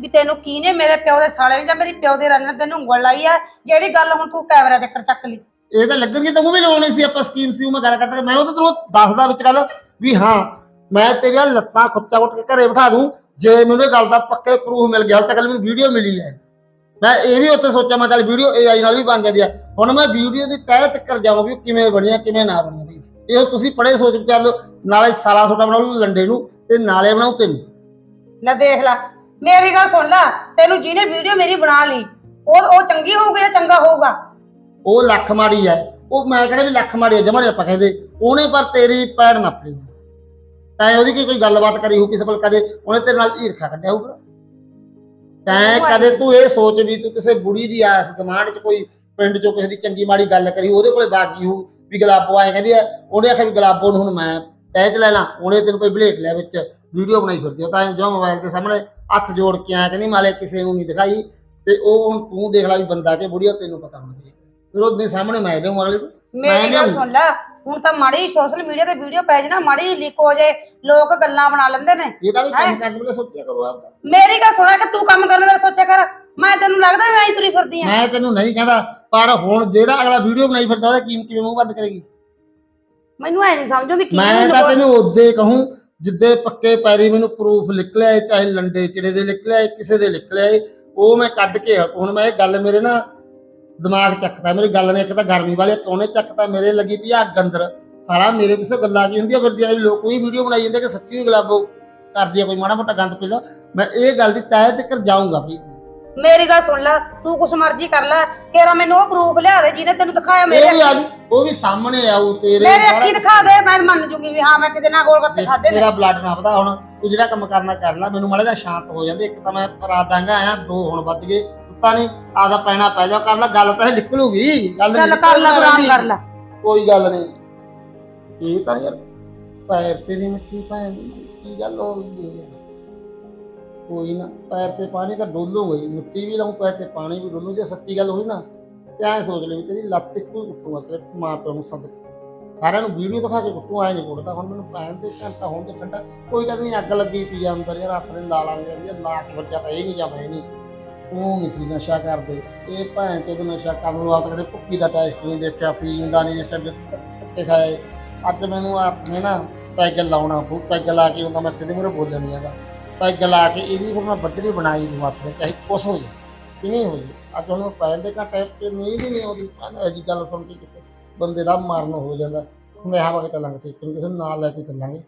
ਵੀ ਤੈਨੂੰ ਕਿਹਨੇ ਮੇਰੇ ਪਿਓ ਦੇ ਸਾਲੇ ਨੇ ਜਾਂ ਮੇਰੀ ਪਿਓ ਦੇ ਰੰਨ ਤੈਨੂੰ ਉਂਗਲ ਲਾਈ ਆ? ਜਿਹੜੀ ਗੱਲ ਹੁਣ ਤੂੰ ਕੈਮਰਾ ਦੇ ਕਰ ਚੱਕ ਲਈ। ਇਹ ਤਾਂ ਲੱਗਣਗੇ ਤਾਂ ਉਹ ਵੀ ਲਵਾਉਣੀ ਸੀ ਆਪਾਂ ਸਕੀਮ ਸੀ ਉਹ ਮੈਂ ਗੱਲ ਕਰਦਾ ਮੈਂ ਉਹ ਤਾਂ ਤੈਨੂੰ ਦੱਸਦਾ ਵਿੱਚ ਗੱਲ ਵੀ ਹਾਂ ਮੈਂ ਤੇਰੀਆਂ ਲੱਤਾਂ ਖੁੱਟਾ ਉੱਟ ਕੇ ਘਰੇ ਬਿਠਾ ਦੂੰ ਜੇ ਮੈਨੂੰ ਇਹ ਗੱਲ ਦਾ ਪੱਕੇ ਪ੍ਰੂਫ ਮਿਲ ਗਿਆ ਹਾਲੇ ਤੱਕ ਮੈਨੂੰ ਵੀਡੀਓ ਮਿਲੀ ਹੈ। ਮੈਂ ਇਹ ਵੀ ਉੱਥੇ ਸੋਚਿਆ ਮੈਂ ਚੱਲ ਵੀਡੀਓ AI ਨਾਲ ਵੀ ਬਣ ਜਾਂਦੀ ਆ। ਹੁਣ ਮੈਂ ਵੀਡੀਓ ਦੀ ਤਹਿ ਤੱਕ ਜਾਵਾਂ ਵੀ ਕਿਵੇਂ ਬਣੀਆਂ ਕਿਵੇਂ ਨਾ ਬਣੀਆਂ ਵੀ। ਇਹੋ ਤੁਸੀਂ ਪੜੇ ਸੋਚ ਵਿਚਾਰ ਲਓ ਨਾਲੇ ਸਾਲਾ ਛੋਟਾ ਬਣਾਉ ਲੰਡੇ ਨੂੰ ਤੇ ਨਾਲੇ ਬਣਾਉ ਤੈਨੂੰ। ਲੈ ਦੇਖ ਲੈ ਮੇਰੀ ਗੱਲ ਸੁਣ ਲੈ ਤੈਨੂੰ ਜਿਹਨੇ ਵੀਡੀਓ ਮੇਰੀ ਬਣਾ ਲਈ ਉਹ ਉਹ ਚੰਗੀ ਹੋਊਗੀ ਜਾਂ ਚੰਗਾ ਹੋਊਗਾ? ਉਹ ਲੱਖ ਮਾੜੀ ਹੈ। ਉਹ ਮੈਂ ਕਹਿੰਦਾ ਵੀ ਲੱਖ ਮਾੜੀ ਹੈ ਜਮਾ ਨੀ ਆਪਾਂ ਕਹਿੰਦੇ। ਉਹਨੇ ਪਰ ਤੇਰੀ ਪੈੜ ਨਾਪੀ ਤੈਂ ਉਹਦੀ ਕੀ ਕੋਈ ਗੱਲਬਾਤ ਕਰੀ ਹੋ ਕਿਸੇ ਕੋਲ ਕਦੇ ਉਹਨੇ ਤੇਰੇ ਨਾਲ ਈਰਖਾ ਕੱਢਿਆ ਹੋਊਗਾ। ਤੈਂ ਕਦੇ ਤੂੰ ਇਹ ਸੋਚ ਵੀ ਤੂੰ ਕਿਸੇ ਬੁੜੀ ਦੀ ਆਸ ਗਮਾਂਡ ਚ ਕੋਈ ਪਿੰਡ ਚੋਂ ਕਿਸੇ ਦੀ ਚੰਗੀ ਮਾੜੀ ਗੱਲ ਕਰੀ ਉਹਦੇ ਕੋਲੇ ਬਾਗੀ ਹੋ ਵੀ ਗਲਾਬੋ ਆਏ ਕਹਿੰਦੀ ਆ ਉਹਨੇ ਆਖਿਆ ਵੀ ਗਲਾਬੋ ਨੂੰ ਹੁਣ ਮੈਂ ਤੈਅ ਚ ਲੈ ਲਾਂ ਉਹਨੇ ਤੈਨੂੰ ਕੋਈ ਬਲੇਟ ਲਿਆ ਵਿੱਚ ਵੀਡੀਓ ਬਣਾਈ ਫਿਰਦੀ ਉਹ ਤਾਂ ਜੋ ਮੋਬਾਈਲ ਦੇ ਸਾਹਮਣੇ ਹੱਥ ਜੋੜ ਕੇ ਆਇਆ ਕਹਿੰਦੀ ਮਾਲੇ ਕਿਸੇ ਨੂੰ ਨਹੀਂ ਦਿਖਾਈ। ਤੇ ਉਹ ਹੁਣ ਤੂੰ ਦੇਖ ਲੈ ਵੀ ਬੰਦਾ ਕਿ ਬੁੜੀ ਆ, ਤੈਨੂੰ ਪਤਾ ਹੋਣਾ ਚਾਹੀਦਾ। ਫਿਰ ਉਹਦੇ ਸਾਹਮਣੇ ਮੈਂ ਲਿਆਉਂ ਅਗਲੇ ਨੂੰ। ਮੇਰੀ ਗੱਲ ਲਿਆਊਂ। ਸੁਣ ਲੈ ਹੁਣ ਤਾਂ ਮਾੜੀ ਸੋਸ਼ਲ ਮੀਡੀਆ ਤੇ ਵੀਡੀਓ ਪੈ ਜੇ ਨਾ ਮਾੜੀ ਲੀਕ ਹੋ ਜੇ ਲੋਕ ਗੱਲਾਂ ਬਣਾ ਲੈਂਦੇ ਨੇ। ਇਹਦਾ ਵੀ ਕੰਮ? ਕਰਨ ਵੇਲੇ ਸੋਚਿਆ ਕਰੋ ਆਪ ਮੇਰੀ ਗੱਲ ਸੁਣਾ ਕਿ ਤੂੰ ਕੰਮ ਕਰਨ ਵੇਲੇ ਸੋਚਿਆ ਕਰ। ਮੈਂ ਤੈਨੂੰ ਲੱਗਦਾ ਮੈਂ ਹੀ ਤੁਰੀ ਫਿਰਦੀ ਆ। ਮੈਂ ਤੈਨੂੰ ਨਹੀਂ ਕਹਿੰਦਾ ਪਰ ਹੁਣ ਜਿਹੜਾ ਅਗਲਾ ਵੀਡੀਓ ਬਣਾਈ ਫਿਰਦਾ ਉਹਦਾ ਕੀਮ ਕਿਵੇਂ ਮੂੰਹ ਬੰਦ ਕਰੇਗੀ? ਮੈਨੂੰ ਐ ਨਹੀਂ ਸਮਝ ਆਉਂਦੀ ਕੀ ਮੈਂ ਤਾਂ ਤੈਨੂੰ ਉਦੇ ਕਹੂੰ ਜਿੱਦੇ ਪੱਕੇ ਪੈਰੀ ਮੈਨੂੰ ਪ੍ਰੂਫ ਨਿਕਲਿਆ ਚਾਹੇ ਲੰਡੇ ਚਿੜੇ ਦੇ ਨਿਕਲਿਆ ਏ ਕਿਸੇ ਦੇ ਨਿਕਲਿਆ ਏ ਉਹ ਮੈਂ ਕੱਢ ਕੇ ਹੁਣ ਮੈਂ ਇਹ ਗੱਲ ਮੇਰੇ ਨਾ ਦਿਮਾਗ ਚੱਕਦਾ ਮੇਰੀ ਗੱਲ ਨੇ ਇੱਕ ਤਾਂ ਗਰਮੀ ਵਾਲੇ ਕੋਨੇ ਚੱਕਦਾ ਮੇਰੇ ਲੱਗੀ ਵੀ ਅੱਗ ਅੰਦਰ ਸਾਲਾ ਮੇਰੇ ਪਿੱਛੇ ਗੱਲਾਂ ਕੀ ਹੁੰਦੀਆਂ ਫਿਰਦੀਆਂ ਨੇ ਲੋਕ ਕੋਈ ਵੀਡੀਓ ਬਣਾਈ ਜਾਂਦੇ ਕਿ ਸੱਚੀ ਗਲਾਬੋ ਕਰਦੀ ਆ ਕੋਈ ਮਾੜਾ ਮੋਟਾ ਗੰਦ ਪਿਲਾ ਮੈਂ ਇਹ ਗੱਲ ਦੀ ਤਹਿ ਤੱਕ ਜਾਊਂਗਾ ਵੀ। ਮੇਰੀ ਗੱਲ ਸੁਣ ਲੈ ਤੂੰ ਕੁਛ ਮਰਜ਼ੀ ਕਰ ਲੈ ਕਿਹੜਾ ਮੈਨੂੰ ਉਹ ਪ੍ਰੂਫ ਲਿਆ ਦੇ ਜਿਹਨੇ ਤੈਨੂੰ ਦਿਖਾਇਆ ਮੇਰੇ ਉਹ ਵੀ ਆ ਅੱਖੀਂ। ਉਹ ਵੀ ਸਾਹਮਣੇ ਆਊ ਤੇਰੇ ਮੇਰੇ ਸਾਰਾ ਅੱਖੀ। ਦਿਖਾ ਦੇ ਮੈਂ ਮੰਨ ਜੂਗੀ ਵੀ ਹਾਂ ਮੈਂ ਕਿਸੇ ਨਾਲ ਗੋਲ ਗੱਪੇ ਖਾਦੇ ਨੇ। ਮੇਰਾ ਬਲੱਡ ਨਾ ਵਧਾ ਹੁਣ ਤੂੰ ਜਿਹੜਾ ਕੰਮ ਕਰਨਾ ਕਰ ਲੈ ਮੈਨੂੰ ਮਾੜਾ ਜਿਹਾ ਸ਼ਾਂਤ ਹੋ ਜਾਂਦੇ। ਇੱਕ ਤਾਂ ਮੈਂ ਰਾਤ ਦਾਂਗਾ ਆਇਆ ਦੋ ਹੁਣ ਵੱਜ ਗਏ। ਸੁੱਤਾ ਨਹੀਂ ਆਦਾ ਪੈਣਾ ਪੈ ਜਾ ਕਰ ਲੈ ਗੱਲ ਤਾਂ ਇਹ ਨਿਕਲੂਗੀ ਗੱਲ ਚੱਲ ਕਰ ਲੈ ਤੂੰ ਆਰਾਮ। ਕਰ ਲੈ। ਕੋਈ ਗੱਲ ਨਹੀਂ। ਇਹ ਤਾਂ ਯਾਰ ਪੈਰ ਤੇ ਦੀ ਮਿੱਟੀ ਭੈਣ ਕੀ ਗੱਲ ਹੋ ਗਈ ਯਾਰ? ਕੋਈ ਨਾ ਪੈਰ ਤੇ ਪਾਣੀ ਤਾਂ ਡੋਲੂਗਾ ਹੀ ਮਿੱਟੀ ਵੀ ਲਾਉਂ ਪੈਰ ਤੇ ਪਾਣੀ ਵੀ ਡੋਲੂ ਜੇ ਸੱਚੀ ਗੱਲ ਹੋਈ ਨਾ ਤੇ ਐਂ ਸੋਚ ਲੈ ਵੀ ਤੇਰੀ ਲੱਤ ਇੱਕੋ ਹੀ ਕੁੱਟੂਗਾ ਤੇਰੇ ਮਾਂ ਪਿਓ ਨੂੰ ਸੱਦ ਕੇ। ਸਾਰਿਆਂ ਨੂੰ ਵੀਡੀਓ ਦਿਖਾ ਕੇ ਕੁੱਟੂ ਆਏ ਨਹੀਂ ਕੁੱਟਦਾ ਹੁਣ ਮੈਨੂੰ ਪੈਣ ਤੇ ਘੰਟਾ ਹੋਣ ਤੇ ਠੰਡਾ ਕੋਈ ਗੱਲ ਨਹੀਂ ਅੱਗ ਲੱਗੀ ਪਈ ਆ ਅੰਦਰ ਯਾਰ ਹੱਥ ਨੇ ਲਾ ਲਾਂਗੇ ਵੀ ਲਾ ਕੇ ਬੱਚਾ ਤਾਂ ਇਹ ਨਹੀਂ ਜਾਂ ਮੈਂ ਨਹੀਂ ਉਹ ਨਹੀਂ ਸੀ ਨਸ਼ਾ ਕਰਦੇ। ਇਹ ਭੈਣ ਚੋਦ ਨਸ਼ਾ ਕਰਨ ਨੂੰ ਆਪ ਕਦੇ ਭੁੱਕੀ ਦਾ ਟੈਸਟ ਨਹੀਂ ਦੇਖਿਆ, ਪੀਣ ਦਾ ਨਹੀਂ ਦੇਖਿਆ ਧੱਕੇ ਖਾਏ। ਅੱਜ ਮੈਨੂੰ ਹੱਥ ਨੇ ਨਾ ਪੈਗ ਲਾਉਣਾ ਪਊ। ਪੈਗ ਲਾ ਕੇ ਹੁੰਦਾ ਮੈਂ ਤੇਰੇ ਮੂਹਰੇ ਬੋਲਣ ਨਹੀਂ ਆਗਾ ਪੈਗ ਲਾ ਕੇ ਇਹਦੀ ਫਿਰ ਮੈਂ ਬੱਦਰੀ ਬਣਾਈ ਦੂੰ ਹੱਥ ਨੇ, ਚਾਹੇ ਕੁਛ ਹੋ ਜਾਏ ਕਿਵੇਂ ਹੋ ਜਾਏ ਅੱਜ ਉਹਨੂੰ ਪੈਣ ਦੇ ਘੰਟੇ ਤੇ ਨੀਂਦ ਹੀ ਨਹੀਂ ਆਉਂਦੀ। ਇਹ ਗੱਲ ਸੁਣ ਕੇ ਕਿਤੇ ਬੰਦੇ ਦਾ ਮਰਨ ਹੋ ਜਾਂਦਾ। ਮੈਂ ਆਵਾਂ ਕਿ ਚੱਲਾਂਗੇ ਠੇਕੇ ਨੂੰ, ਕਿਸੇ ਨੂੰ ਨਾਲ ਲੈ ਕੇ ਚੱਲਾਂਗੇ।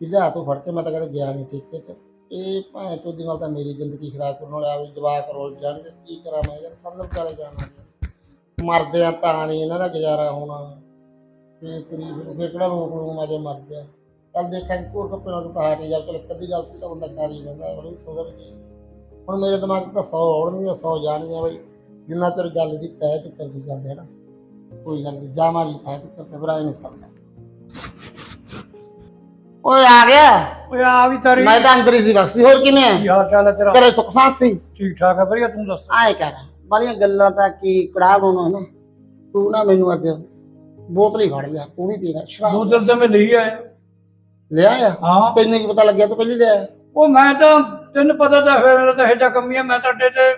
ਕਿ ਲਿਆ ਤੋਂ ਫੜ ਕੇ, ਮੈਂ ਤਾਂ ਕਦੇ ਗਿਆ ਨਹੀਂ ਠੇਕੇ 'ਚ। ਇਹ ਭਾਂ ਚੋਦੀ ਨਾਲ ਤਾਂ ਮੇਰੀ ਜ਼ਿੰਦਗੀ ਖਰਾਬ ਕਰਨ ਵਾਲਾ ਵੀ ਜਵਾਕ ਰੋਲ ਜਾਣਗੇ, ਕੀ ਕਰਾਂ ਮੈਂ ਯਾਰ, ਸੰਗਤ ਚਾਲੇ ਜਾਣਾ ਮਰਦੇ ਆ ਤਾਂ ਨਹੀਂ ਇਹਨਾਂ ਦਾ ਗੁਜ਼ਾਰਾ ਹੋਣਾ। ਤੇ ਤਰੀ, ਫਿਰ ਕਿਹੜਾ ਰੋਕ ਲੂੰ ਮੈਂ ਜੇ ਮਰ ਗਿਆ। ਕੱਲ ਦੇਖਾਂ ਕੋਰ ਕੱਪੜੇ ਨਾਲ ਤਾਂ ਹਾਟ ਜਾ ਕੇ ਕਦੀ ਗਲਤੀ ਤਾਂ ਬੰਦਾ ਕਰ ਹੀ ਲੈਂਦਾ ਬੜੀ ਸੁਧਰ ਗਈ ਹੁਣ ਮੇਰੇ ਦਿਮਾਗ ਤਾਂ 100 ਆਉਣਗੀਆਂ 100 ਜਾਣਗੀਆਂ ਬਈ, ਜਿੰਨਾ ਚਿਰ ਗੱਲ ਦੀ ਤਹਿ ਤੇ ਕਰਦੀ ਜਾਂਦੇ ਹੈ ਨਾ ਕੋਈ ਗੱਲ ਨਹੀਂ ਜਾਵਾਂਗੀ ਤਹਿ ਤੇ ਕਰਤੇ ਬਰਾ ਨਹੀਂ ਸਕਦਾ ਓਏ ਆ ਗਿਆ। ਓਏ ਆ ਵੀ ਤਾਰੀ। ਮੈਂ ਤਾਂ ਅੰਦਰ ਹੀ ਸੀ ਬਖਸੀ। ਹੋਰ ਕਿਵੇਂ ਹੈ? ਹਾਲ ਚਾਲ ਤੇਰਾ ਤੇਰੇ ਸੁੱਖ ਸਾਂਦ ਸੀ? ਠੀਕ ਠਾਕ ਹੈ ਵਧੀਆ ਤੂੰ ਦੱਸ? ਆਏ ਕਰ ਬਾਲੀਆਂ ਗੱਲਾਂ ਤਾਂ ਕੀ ਕੜਾਹ ਬਣਾਉਣਾ ਨਾ? ਤੂੰ ਨਾ ਮੈਨੂੰ ਅੱਜ ਬੋਤਲ ਹੀ ਫੜ ਲਿਆ ਤੂੰ ਵੀ ਪੀਣਾ ਸ਼ਰਾਬ ਬੋਤਲ ਤੇ ਮੈਂ ਲਈ ਆਇਆ। ਲਿਆ ਆ? ਹਾਂ। ਤੈਨੂੰ ਕੀ ਪਤਾ ਲੱਗਿਆ ਤੂੰ ਪਹਿਲੀ ਲਿਆ ਉਹ ਮੈਂ ਤਾਂ ਤੈਨੂੰ ਪਤਾ ਤਾਂ ਫਿਰ ਮੇਰਾ ਤਾਂ ਹੇਜਾ ਕੰਮੀ ਆ। ਮੈਂ ਤਾਂ ਤੇ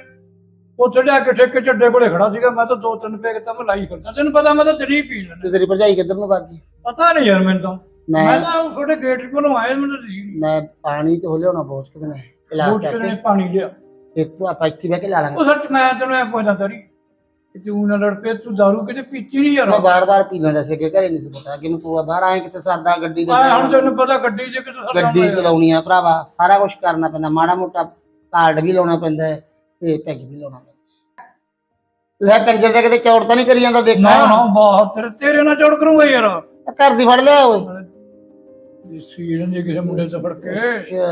ਉੱਥੇ ਲਿਆ ਕੇ ਠੇਕੇ ਚੱਡੇ ਕੋਲੇ ਖੜਾ ਸੀਗਾ। ਮੈਂ ਤਾਂ ਦੋ ਤਿੰਨ ਪੈਕ ਤਾਂ ਮੈਂ ਲਾਈ ਫਿਰਦਾ। ਤੈਨੂੰ ਪਤਾ ਮੈਂ ਤਾਂ ਤਰੀ ਪੀ ਲੈਣਾ ਤੇਰੀ ਭਰਜਾਈ ਕਿੱਧਰ ਨੂੰ ਭੱਜ ਗਈ? ਪਤਾ ਨਹੀਂ ਯਾਰ ਮੈਨੂੰ ਤਾਂ। ਮੈਂ ਮੈਂ ਤਾਂ ਉਹ ਤੁਹਾਡੇ ਗੇਟ ਕੋਲੋਂ ਆਇਆ ਮੈਨੂੰ ਤਾਂ ਮੈਂ ਪਾਣੀ ਤੇ ਲਿਆਉਣਾ ਬਹੁਤ ਕਿਤੇ ਮੈਂ ਪਿਲਾ ਕੇ ਨੇ ਪਾਣੀ ਲਿਆ? ਤੇ ਤੂੰ ਆਪਾਂ ਇੱਥੇ ਬਹਿ ਕੇ ਲਾ ਲਾਂਗੇ। ਉਹ ਸੱਚ ਮੈਂ ਤੈਨੂੰ ਐ ਪੁੱਛਦਾ ਤਰੀ ਕਿ ਤੂੰ ਨਾ ਲੜ ਪਏ ਤੂੰ ਦਾਰੂ ਕਿਤੇ ਪੀਤੀ ਨਹੀਂ ਯਾਰ? ਮੈਂ ਬਾਰ-ਬਾਰ ਪੀ ਲੈਂਦਾ ਸੀ ਕਿ ਘਰੇ ਨਹੀਂ ਸੀ ਪਤਾ ਕਿ ਮੈਂ ਤੂੰ ਬਾਹਰ ਆਏ ਕਿਤੇ ਸਰਦਾ ਗੱਡੀ ਦੇ ਆ ਹੁਣ ਤੈਨੂੰ ਪਤਾ ਗੱਡੀ 'ਚ ਕਿਤੇ ਸਰਦਾ ਗੱਡੀ। ਚਲਾਉਣੀ ਆ ਭਰਾਵਾ ਸਾਰਾ ਕੁਝ ਕਰਨਾ ਪੈਂਦਾ ਮਾੜਾ ਮੋਟਾ ਕਾਰਡ ਵੀ ਲਾਉਣਾ ਪੈਂਦਾ ਹੈ ਤੇ ਪੈਗ ਵੀ ਲਾਉਣਾ ਪੈਂਦਾ ਲੈ ਕੰਜਰ ਦੇ ਕਿਤੇ ਚੌੜ ਤਾਂ ਨਹੀਂ ਕਰੀ ਜਾਂਦਾ ਦੇਖਾ ਨਾ ਨਾ ਬਹੁਤ ਤੇਰੇ ਤੇਰੇ ਨਾਲ ਚੌੜ ਕਰੂੰਗਾ ਯਾਰ। ਘਰ ਦੀ ਫੜ ਲਿਆ ਓਏ। ਦੇਸੀ ਜਾਂਦੀ ਕਿਸੇ ਮੁੰਡੇ ਤੋਂ ਫੜ ਕੇ। ਅੱਛਾ।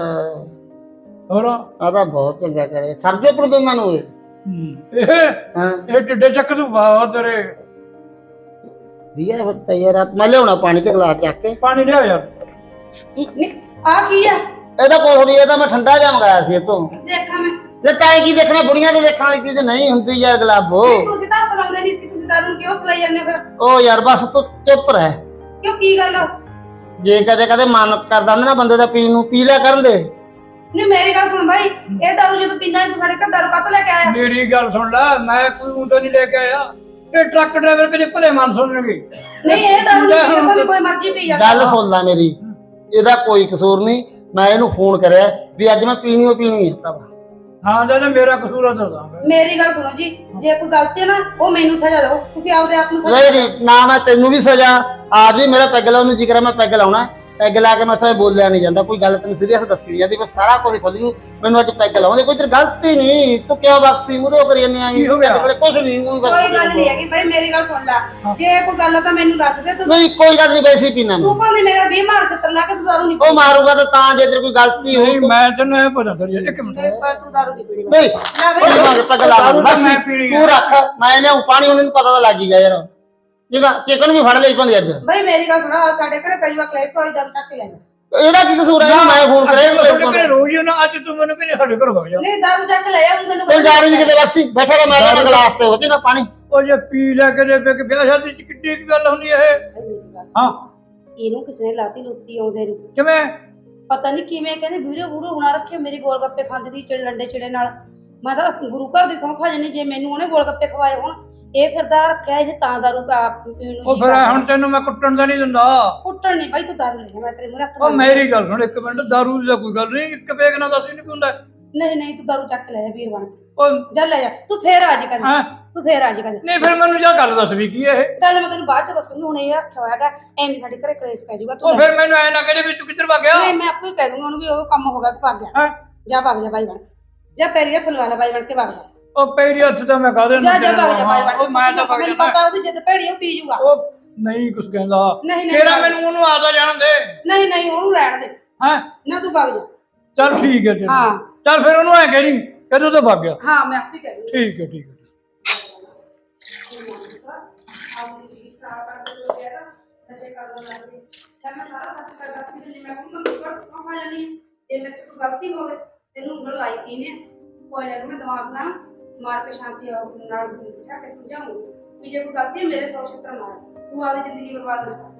ਹੋਰ? ਆ ਤਾਂ ਬਹੁਤ ਚੰਗਾ ਕਰੇ ਸਰਜੋ ਪਰ ਦੋਨਾਂ ਨੂੰ ਇਹ। ਹੂੰ, ਇਹ? ਇਹ ਟਿੱਡੇ ਚੱਕ ਤੂੰ ਵਾਹ ਤੇਰੇ। ਦੀਆ ਬੱਤਾ ਯਾਰ ਮੈਂ ਲਿਆਉਣਾ ਪਾਣੀ ਤੇ ਗਲਾਸ ਚੱਕ ਕੇ। ਪਾਣੀ ਲਿਆ ਯਾਰ। ਆ ਕੀ ਆ? ਇਹਦਾ ਕੋਈ ਨਹੀਂ ਇਹਦਾ ਮੈਂ ਠੰਡਾ ਜਿਹਾ ਮੰਗਾਇਆ ਸੀ ਇਹ ਤੋਂ ਦੇਖਾਂ ਮੈਂ। ਤੇ ਤਾਏ ਕੀ ਦੇਖਣਾ ਬੁੜੀਆਂ ਦੇ ਦੇਖਣ ਵਾਲੀ ਚੀਜ਼ ਨਹੀਂ ਹੁੰਦੀ ਯਾਰ ਗਲਾਬੋ। ਨਹੀਂ, ਤੁਸੀਂ ਤਾਂ ਹੱਥ ਲਾਉਂਦੇ ਨਹੀਂ ਸੀ ਤੁਸੀਂ ਦਾਰੂ ਨੂੰ ਕਿਉਂ ਖਲਾਈ ਜਾਂਦੇ ਫਿਰ? ਉਹ ਯਾਰ ਬਸ ਤੂੰ ਚੁੱਪ ਰਹਿ। ਕਿਉਂ ਕੀ ਗੱਲ ਆ? ਜੇ ਕਦੇ ਕਦੇ ਮਨ ਕਰਦਾ ਹੁੰਦਾ ਨਾ ਬੰਦੇ ਦਾ ਪੀਣ ਨੂੰ ਪੀ ਲਿਆ ਕਰਨ ਦੇ। ਨਹੀਂ ਮੇਰੀ ਗੱਲ ਸੁਣ ਬਾਈ ਇਹ ਦਾਰੂ ਜਦੋਂ ਪੀਂਦਾ ਹੈ, ਤੂੰ ਸਾਡੇ ਘਰ ਦਾਰੂ ਕਾਹਤੋਂ ਲੈ ਕੇ ਆਇਆ? ਮੇਰੀ ਗੱਲ ਸੁਣ ਲੈ ਮੈਂ ਕੋਈ ਉਂਟਾ ਨਹੀਂ ਲੈ ਕੇ ਆਇਆ। ਇਹ ਟਰੱਕ ਡਰਾਈਵਰ ਕਦੇ ਭਲੇ ਮਨ ਸੁਣਨਗੇ? ਨਹੀਂ ਇਹ ਦਾਰੂ ਨਹੀਂ ਪੀਂਦਾ ਭਾਵੇਂ ਕੋਈ ਮਰਜ਼ੀ ਪੀ ਜਾ ਗੱਲ ਸੁਣ ਲੈ ਮੇਰੀ ਇਹਦਾ ਕੋਈ ਕਸੂਰ ਨਹੀਂ ਮੈਂ ਇਹਨੂੰ ਫੋਨ ਕਰਿਆ ਵੀ ਅੱਜ ਮੈਂ ਪੀਣੀ ਓ ਪੀਣੀ ਹੈ ਭਰਾਵਾ ਹਾਂ ਜੇ ਮੇਰਾ ਕਸੂਰ ਆ ਦੱਸਦਾ ਮੈਂ ਮੇਰੀ ਗੱਲ ਸੁਣੋ ਜੀ ਜੇ ਕੋਈ ਗਲਤੀ ਹੈ ਨਾ ਉਹ ਮੈਨੂੰ ਸਜ਼ਾ ਦਿਓ। ਤੁਸੀਂ ਆਪਦੇ ਆਪ ਨੂੰ ਸਜ਼ਾ ਨਹੀਂ ਨਹੀਂ ਨਾ ਮੈਂ ਤੈਨੂੰ ਵੀ ਸਜ਼ਾ। ਆ ਜੀ ਮੇਰਾ ਪੈਗ ਲਾਉਣ ਨੂੰ ਜੀ ਕਰਿਆ ਮੈਂ ਪੈਗ ਲਾਉਣਾ। ਪੈਗ ਲਾ ਕੇ ਮੈਂ ਉੱਥੇ ਬੋਲਿਆ ਨਹੀਂ ਜਾਂਦਾ ਕੋਈ ਗੱਲ ਤੈਨੂੰ ਸੀਰੀਅਸ ਦੱਸੀ ਨਹੀਂ ਜਾਂਦੀ ਮੈਂ ਸਾਰਾ ਕੁਝ ਖੁੱਲ ਜੂ ਮੈਨੂੰ ਅੱਜ ਪੈਗ ਲਾਉਂਦੇ ਕੋਈ ਤੇਰੀ ਗਲਤੀ ਨਹੀਂ ਤੂੰ ਕਿਉਂ ਬਖਸ਼ੀ ਮੁਰੋ ਕਰੀ ਜਾਂਦੀ ਕੀ ਹੋ ਗਿਆ? ਕੋਲੇ ਕੁਝ ਨਹੀਂ ਊਂ ਬਸ ਕੋਈ ਗੱਲ ਨਹੀਂ ਹੈਗੀ ਬਾਈ ਮੇਰੀ ਗੱਲ ਸੁਣ ਲੈ ਜੇ ਕੋਈ ਗੱਲ ਆ ਤਾਂ ਮੈਨੂੰ ਦੱਸ ਦੇ ਤੂੰ ਨਹੀਂ ਕੋਈ ਗੱਲ ਨਹੀਂ ਵੈਸੇ ਪੀਣਾ ਮੈਂ ਤੂੰ ਭਾਵੇਂ ਮੇਰਾ 20 ਮਾਰ ਸੱਤਰ ਲਾ ਕੇ ਤੂੰ ਦਾਰੂ ਨਹੀਂ ਉਹ ਮਾਰੂਗਾ ਤਾਂ ਤਾਂ ਜੇ ਤੇਰੀ ਕੋਈ ਗਲਤੀ ਨਹੀਂ ਹੋ ਮੈਂ ਤੈਨੂੰ ਇਹ ਪਤਾ ਕਰੀ ਇੱਕ ਮਿੰਟ। ਤੂੰ ਦਾਰੂ ਨਹੀਂ ਪੀਣੀ। ਨਹੀਂ ਲੈ ਉਹ ਬਈ ਦਿਮਾਗ ਪੈਗ ਲਾ ਦਾਰੂ ਤਾਂ ਬਸ ਮੈਂ ਪੀਣੀ ਤੂੰ ਰੱਖ ਮੈਂ ਲਿਆਉਂ ਪਾਣੀ ਉਹਨਾਂ ਨੂੰ ਪਤਾ ਤਾਂ ਲੱਗ ਹੀ ਗਿਆ ਯਾਰ। ਆ ਚਿਕਨ ਵੀ ਫੜ ਲਈ ਪੰਦੀ ਅੱਜ? ਬਾਈ ਮੇਰੀ ਗੱਲ ਸੁਣਾ ਸਾਡੇ ਘਰੇ ਪਹਿਲੀ ਕਲੇਸ਼ ਤੋਂ ਦਾਰੂ ਚੱਕ ਕੇ ਲੈ ਜਾ। ਇਹਦਾ ਕੀ ਕਸੂਰ ਹੈ ਇਹਨੂੰ ਮੈਂ ਫੋਨ ਕਰਿਆ ਇਹਨੂੰ ਤੁਹਾਡੇ ਰੋਜ਼ ਹੀ ਨਾ ਅੱਜ ਤੂੰ ਮੈਨੂੰ ਕਹਿੰਦੀ ਸਾਡੇ ਘਰ ਵਗ ਜਾ। ਨਹੀਂ ਦਾਰੂ ਚੱਕ ਲੈ ਆ ਹੁਣ ਤੈਨੂੰ ਕੋਈ ਜਾ ਨਹੀਂ ਕਿਤੇ ਬਖਸ਼ੀ ਬੈਠਾ ਤਾਂ ਮੈਂ ਗਲਾਸ ਤੇ ਹੋ ਜਾਏਗਾ ਪਾਣੀ? ਉਹ ਜੇ ਪੀ ਲੈ ਕੇ ਜੇ ਵਿਆਹ ਸ਼ਾਦੀ ਚ ਕਿੱਡੀ ਕੁ ਗੱਲ ਹੁੰਦੀ ਹੈ ਇਹ। ਹਾਂ। ਇਹਨੂੰ ਕਿਸੇ ਨੇ ਲਾਤੀ ਲੁੱਤੀ ਆਉਂਦੇ ਨੂੰ। ਕਿਵੇਂ? ਪਤਾ ਨਹੀਂ ਕਿਵੇਂ ਕਹਿੰਦੇ ਵੀਡੀਓ ਵੂਡੀਓ ਬਣਾ ਰੱਖੇ ਮੇਰੀ ਗੋਲ ਗੱਪੇ ਖਾਂਦੀ ਸੀ ਚਿੜ ਲੰਡੇ ਚਿੜੇ ਨਾਲ। ਮੈਂ ਤਾਂ ਗੁਰੂ ਘਰ ਦੀ ਸੌਂ ਖਾ ਜੰਨੀ ਜੇ ਮੈਨੂੰ ਉਹਨੇ ਗੋਲ ਗੱਪੇ ਖਵਾਏ ਹੋਣ ਇਹ ਫਿਰਦਾ ਰੱਖਿਆ ਇਹਨੇ ਤਾਂ ਦਾਰੂ ਪਾ- ਪੀਣ ਨੂੰ ਉਹ ਜੀ ਫਿਰ ਕਰਦਾ। ਹੁਣ ਤੈਨੂੰ ਮੈਂ ਕੁੱਟਣ ਦਾ ਨਹੀਂ ਦਿੰਦਾ। ਕੁੱਟਣ ਨਹੀਂ ਬਾਈ ਤੂੰ ਦਾਰੂ ਲੈ ਜਾ ਮੈਂ ਤੇਰੇ ਮੂੰਹ ਹੱਥ ਉਹ ਮੇਰੀ ਗੱਲ ਸੁਣ ਇੱਕ ਮਿੰਟ ਦਾਰੂ ਦੀ ਤਾਂ ਕੋਈ ਗੱਲ ਨਹੀਂ ਇੱਕ ਵੇਗ ਨਾਲ ਦੱਸ ਹੀ ਨਹੀਂ ਹੁੰਦਾ? ਨਹੀਂ ਨਹੀਂ ਤੂੰ ਦਾਰੂ ਚੱਕ ਲੈ ਜਾ ਵੀਰ ਬਣ ਕੇ। ਉਹ ਜਾ ਲੈ ਜਾ ਤੂੰ ਫੇਰ ਆ ਜੀ ਕਦੇ ਹਾਂ? ਤੂੰ ਫੇਰ ਆ ਜੀ ਕਦੇ ਨਹੀਂ ਫਿਰ ਮੈਨੂੰ ਜਾਂ ਗੱਲ ਦੱਸ ਵੀ ਕੀ ਇਹ? ਚੱਲ ਮੈਂ ਤੈਨੂੰ ਬਾਅਦ ਚ ਦੱਸੂਗੀ ਹੁਣ ਇਹ ਰੱਖਿਆ ਹੋਇਆਗਾ ਐਵੇਂ ਸਾਡੇ ਘਰੇ ਕਲੇਸ਼ ਪੈ ਜਾਊਗਾ ਤੂੰ ਉਹ ਫਿਰ ਮੈਨੂੰ ਐ ਨਾ ਕਹਦੇ ਵੀ ਤੂੰ ਕਿੱਧਰ ਵਗ ਗਿਆ? ਨਹੀਂ ਮੈਂ ਆਪੇ ਹੀ ਕਹਿ ਦੂੰਗਾ ਉਹਨੂੰ ਵੀ ਉਹ ਕੰਮ ਹੋ ਗਿਆ ਤੂੰ ਭੱਗ ਗਿਆ। ਹੈਂ? ਜਾ ਭੱਗ ਜਾ ਬਾਈ ਬਣ ਕੇ। ਜਾ ਪੈਰੀ ਹੱਥ ਲਵਾ ਲੈ ਬਾਈ ਬਣ ਕੇ ਭੱਗ ਜਾ। ਉਹ ਪੈਰੀ ਹੱਥ ਤਾਂ ਮੈਂ ਕਾਹਦੇ ਜਾ ਨੂੰ ਜਾ ਭੱਗ ਜਾ ਬਣ ਉਹ ਕੇ ਮੈਂ ਤਾਂ ਮੈਨੂੰ ਪਤਾ ਉਹਦੀ ਜਿੱਦ ਭੈੜੀ ਉਹ ਪੀ ਜਾਊਗਾ। ਉਹ ਨਹੀਂ ਕੁਝ ਕਹਿੰਦਾ। ਨਹੀਂ ਨਹੀਂ ਤੇਰਾ ਭੱਗ- ਮੈਨੂੰ ਉਹਨੂੰ ਆਦਾ ਜਾਣ ਦੇ? ਨਹੀਂ ਨਹੀਂ ਉਹਨੂੰ ਰਹਿਣ ਦੇ। ਹੈ? ਨਾ ਤੂੰ ਭੱਗ ਜਾ। ਚੱਲ ਠੀਕ ਹੈ ਜੀ ਹਾਂ। ਚੱਲ ਫਿਰ ਉਹਨੂੰ ਐ ਕਹਿ ਨਹੀਂ ਕਦੋਂ ਤੋਂ ਵਗ ਗਿਆ। ਹਾਂ ਮੈਂ ਆਪੇ ਕਹਿ ਦੂੰਗੀ। ਠੀਕ ਹੈ ਠੀਕ ਹੈ। ਜੇ ਮੇਰੇ ਤੋਂ ਕੋਈ ਗਲਤੀ ਹੋਵੇ ਤੈਨੂੰ ਉਂਗਲ ਲਾਈ ਕੀ ਨੇ ਕੋਈ ਨਾ ਮੈਂ ਦਿਮਾਗ ਨਾਲ ਮਾਰ ਕੇ ਸ਼ਾਂਤੀ ਨਾਲ ਬਿਠਾ ਕੇ ਸਮਝਾਉਂਗੀ ਵੀ ਜੇ ਕੋਈ ਗਲਤੀ ਹੈ, ਮੇਰੇ ਸੌ ਛੱਤਰ ਮਾਰ। ਤੂੰ ਆਪਦੀ ਜ਼ਿੰਦਗੀ ਬਰਬਾਦ ਨਾ ਕਰ।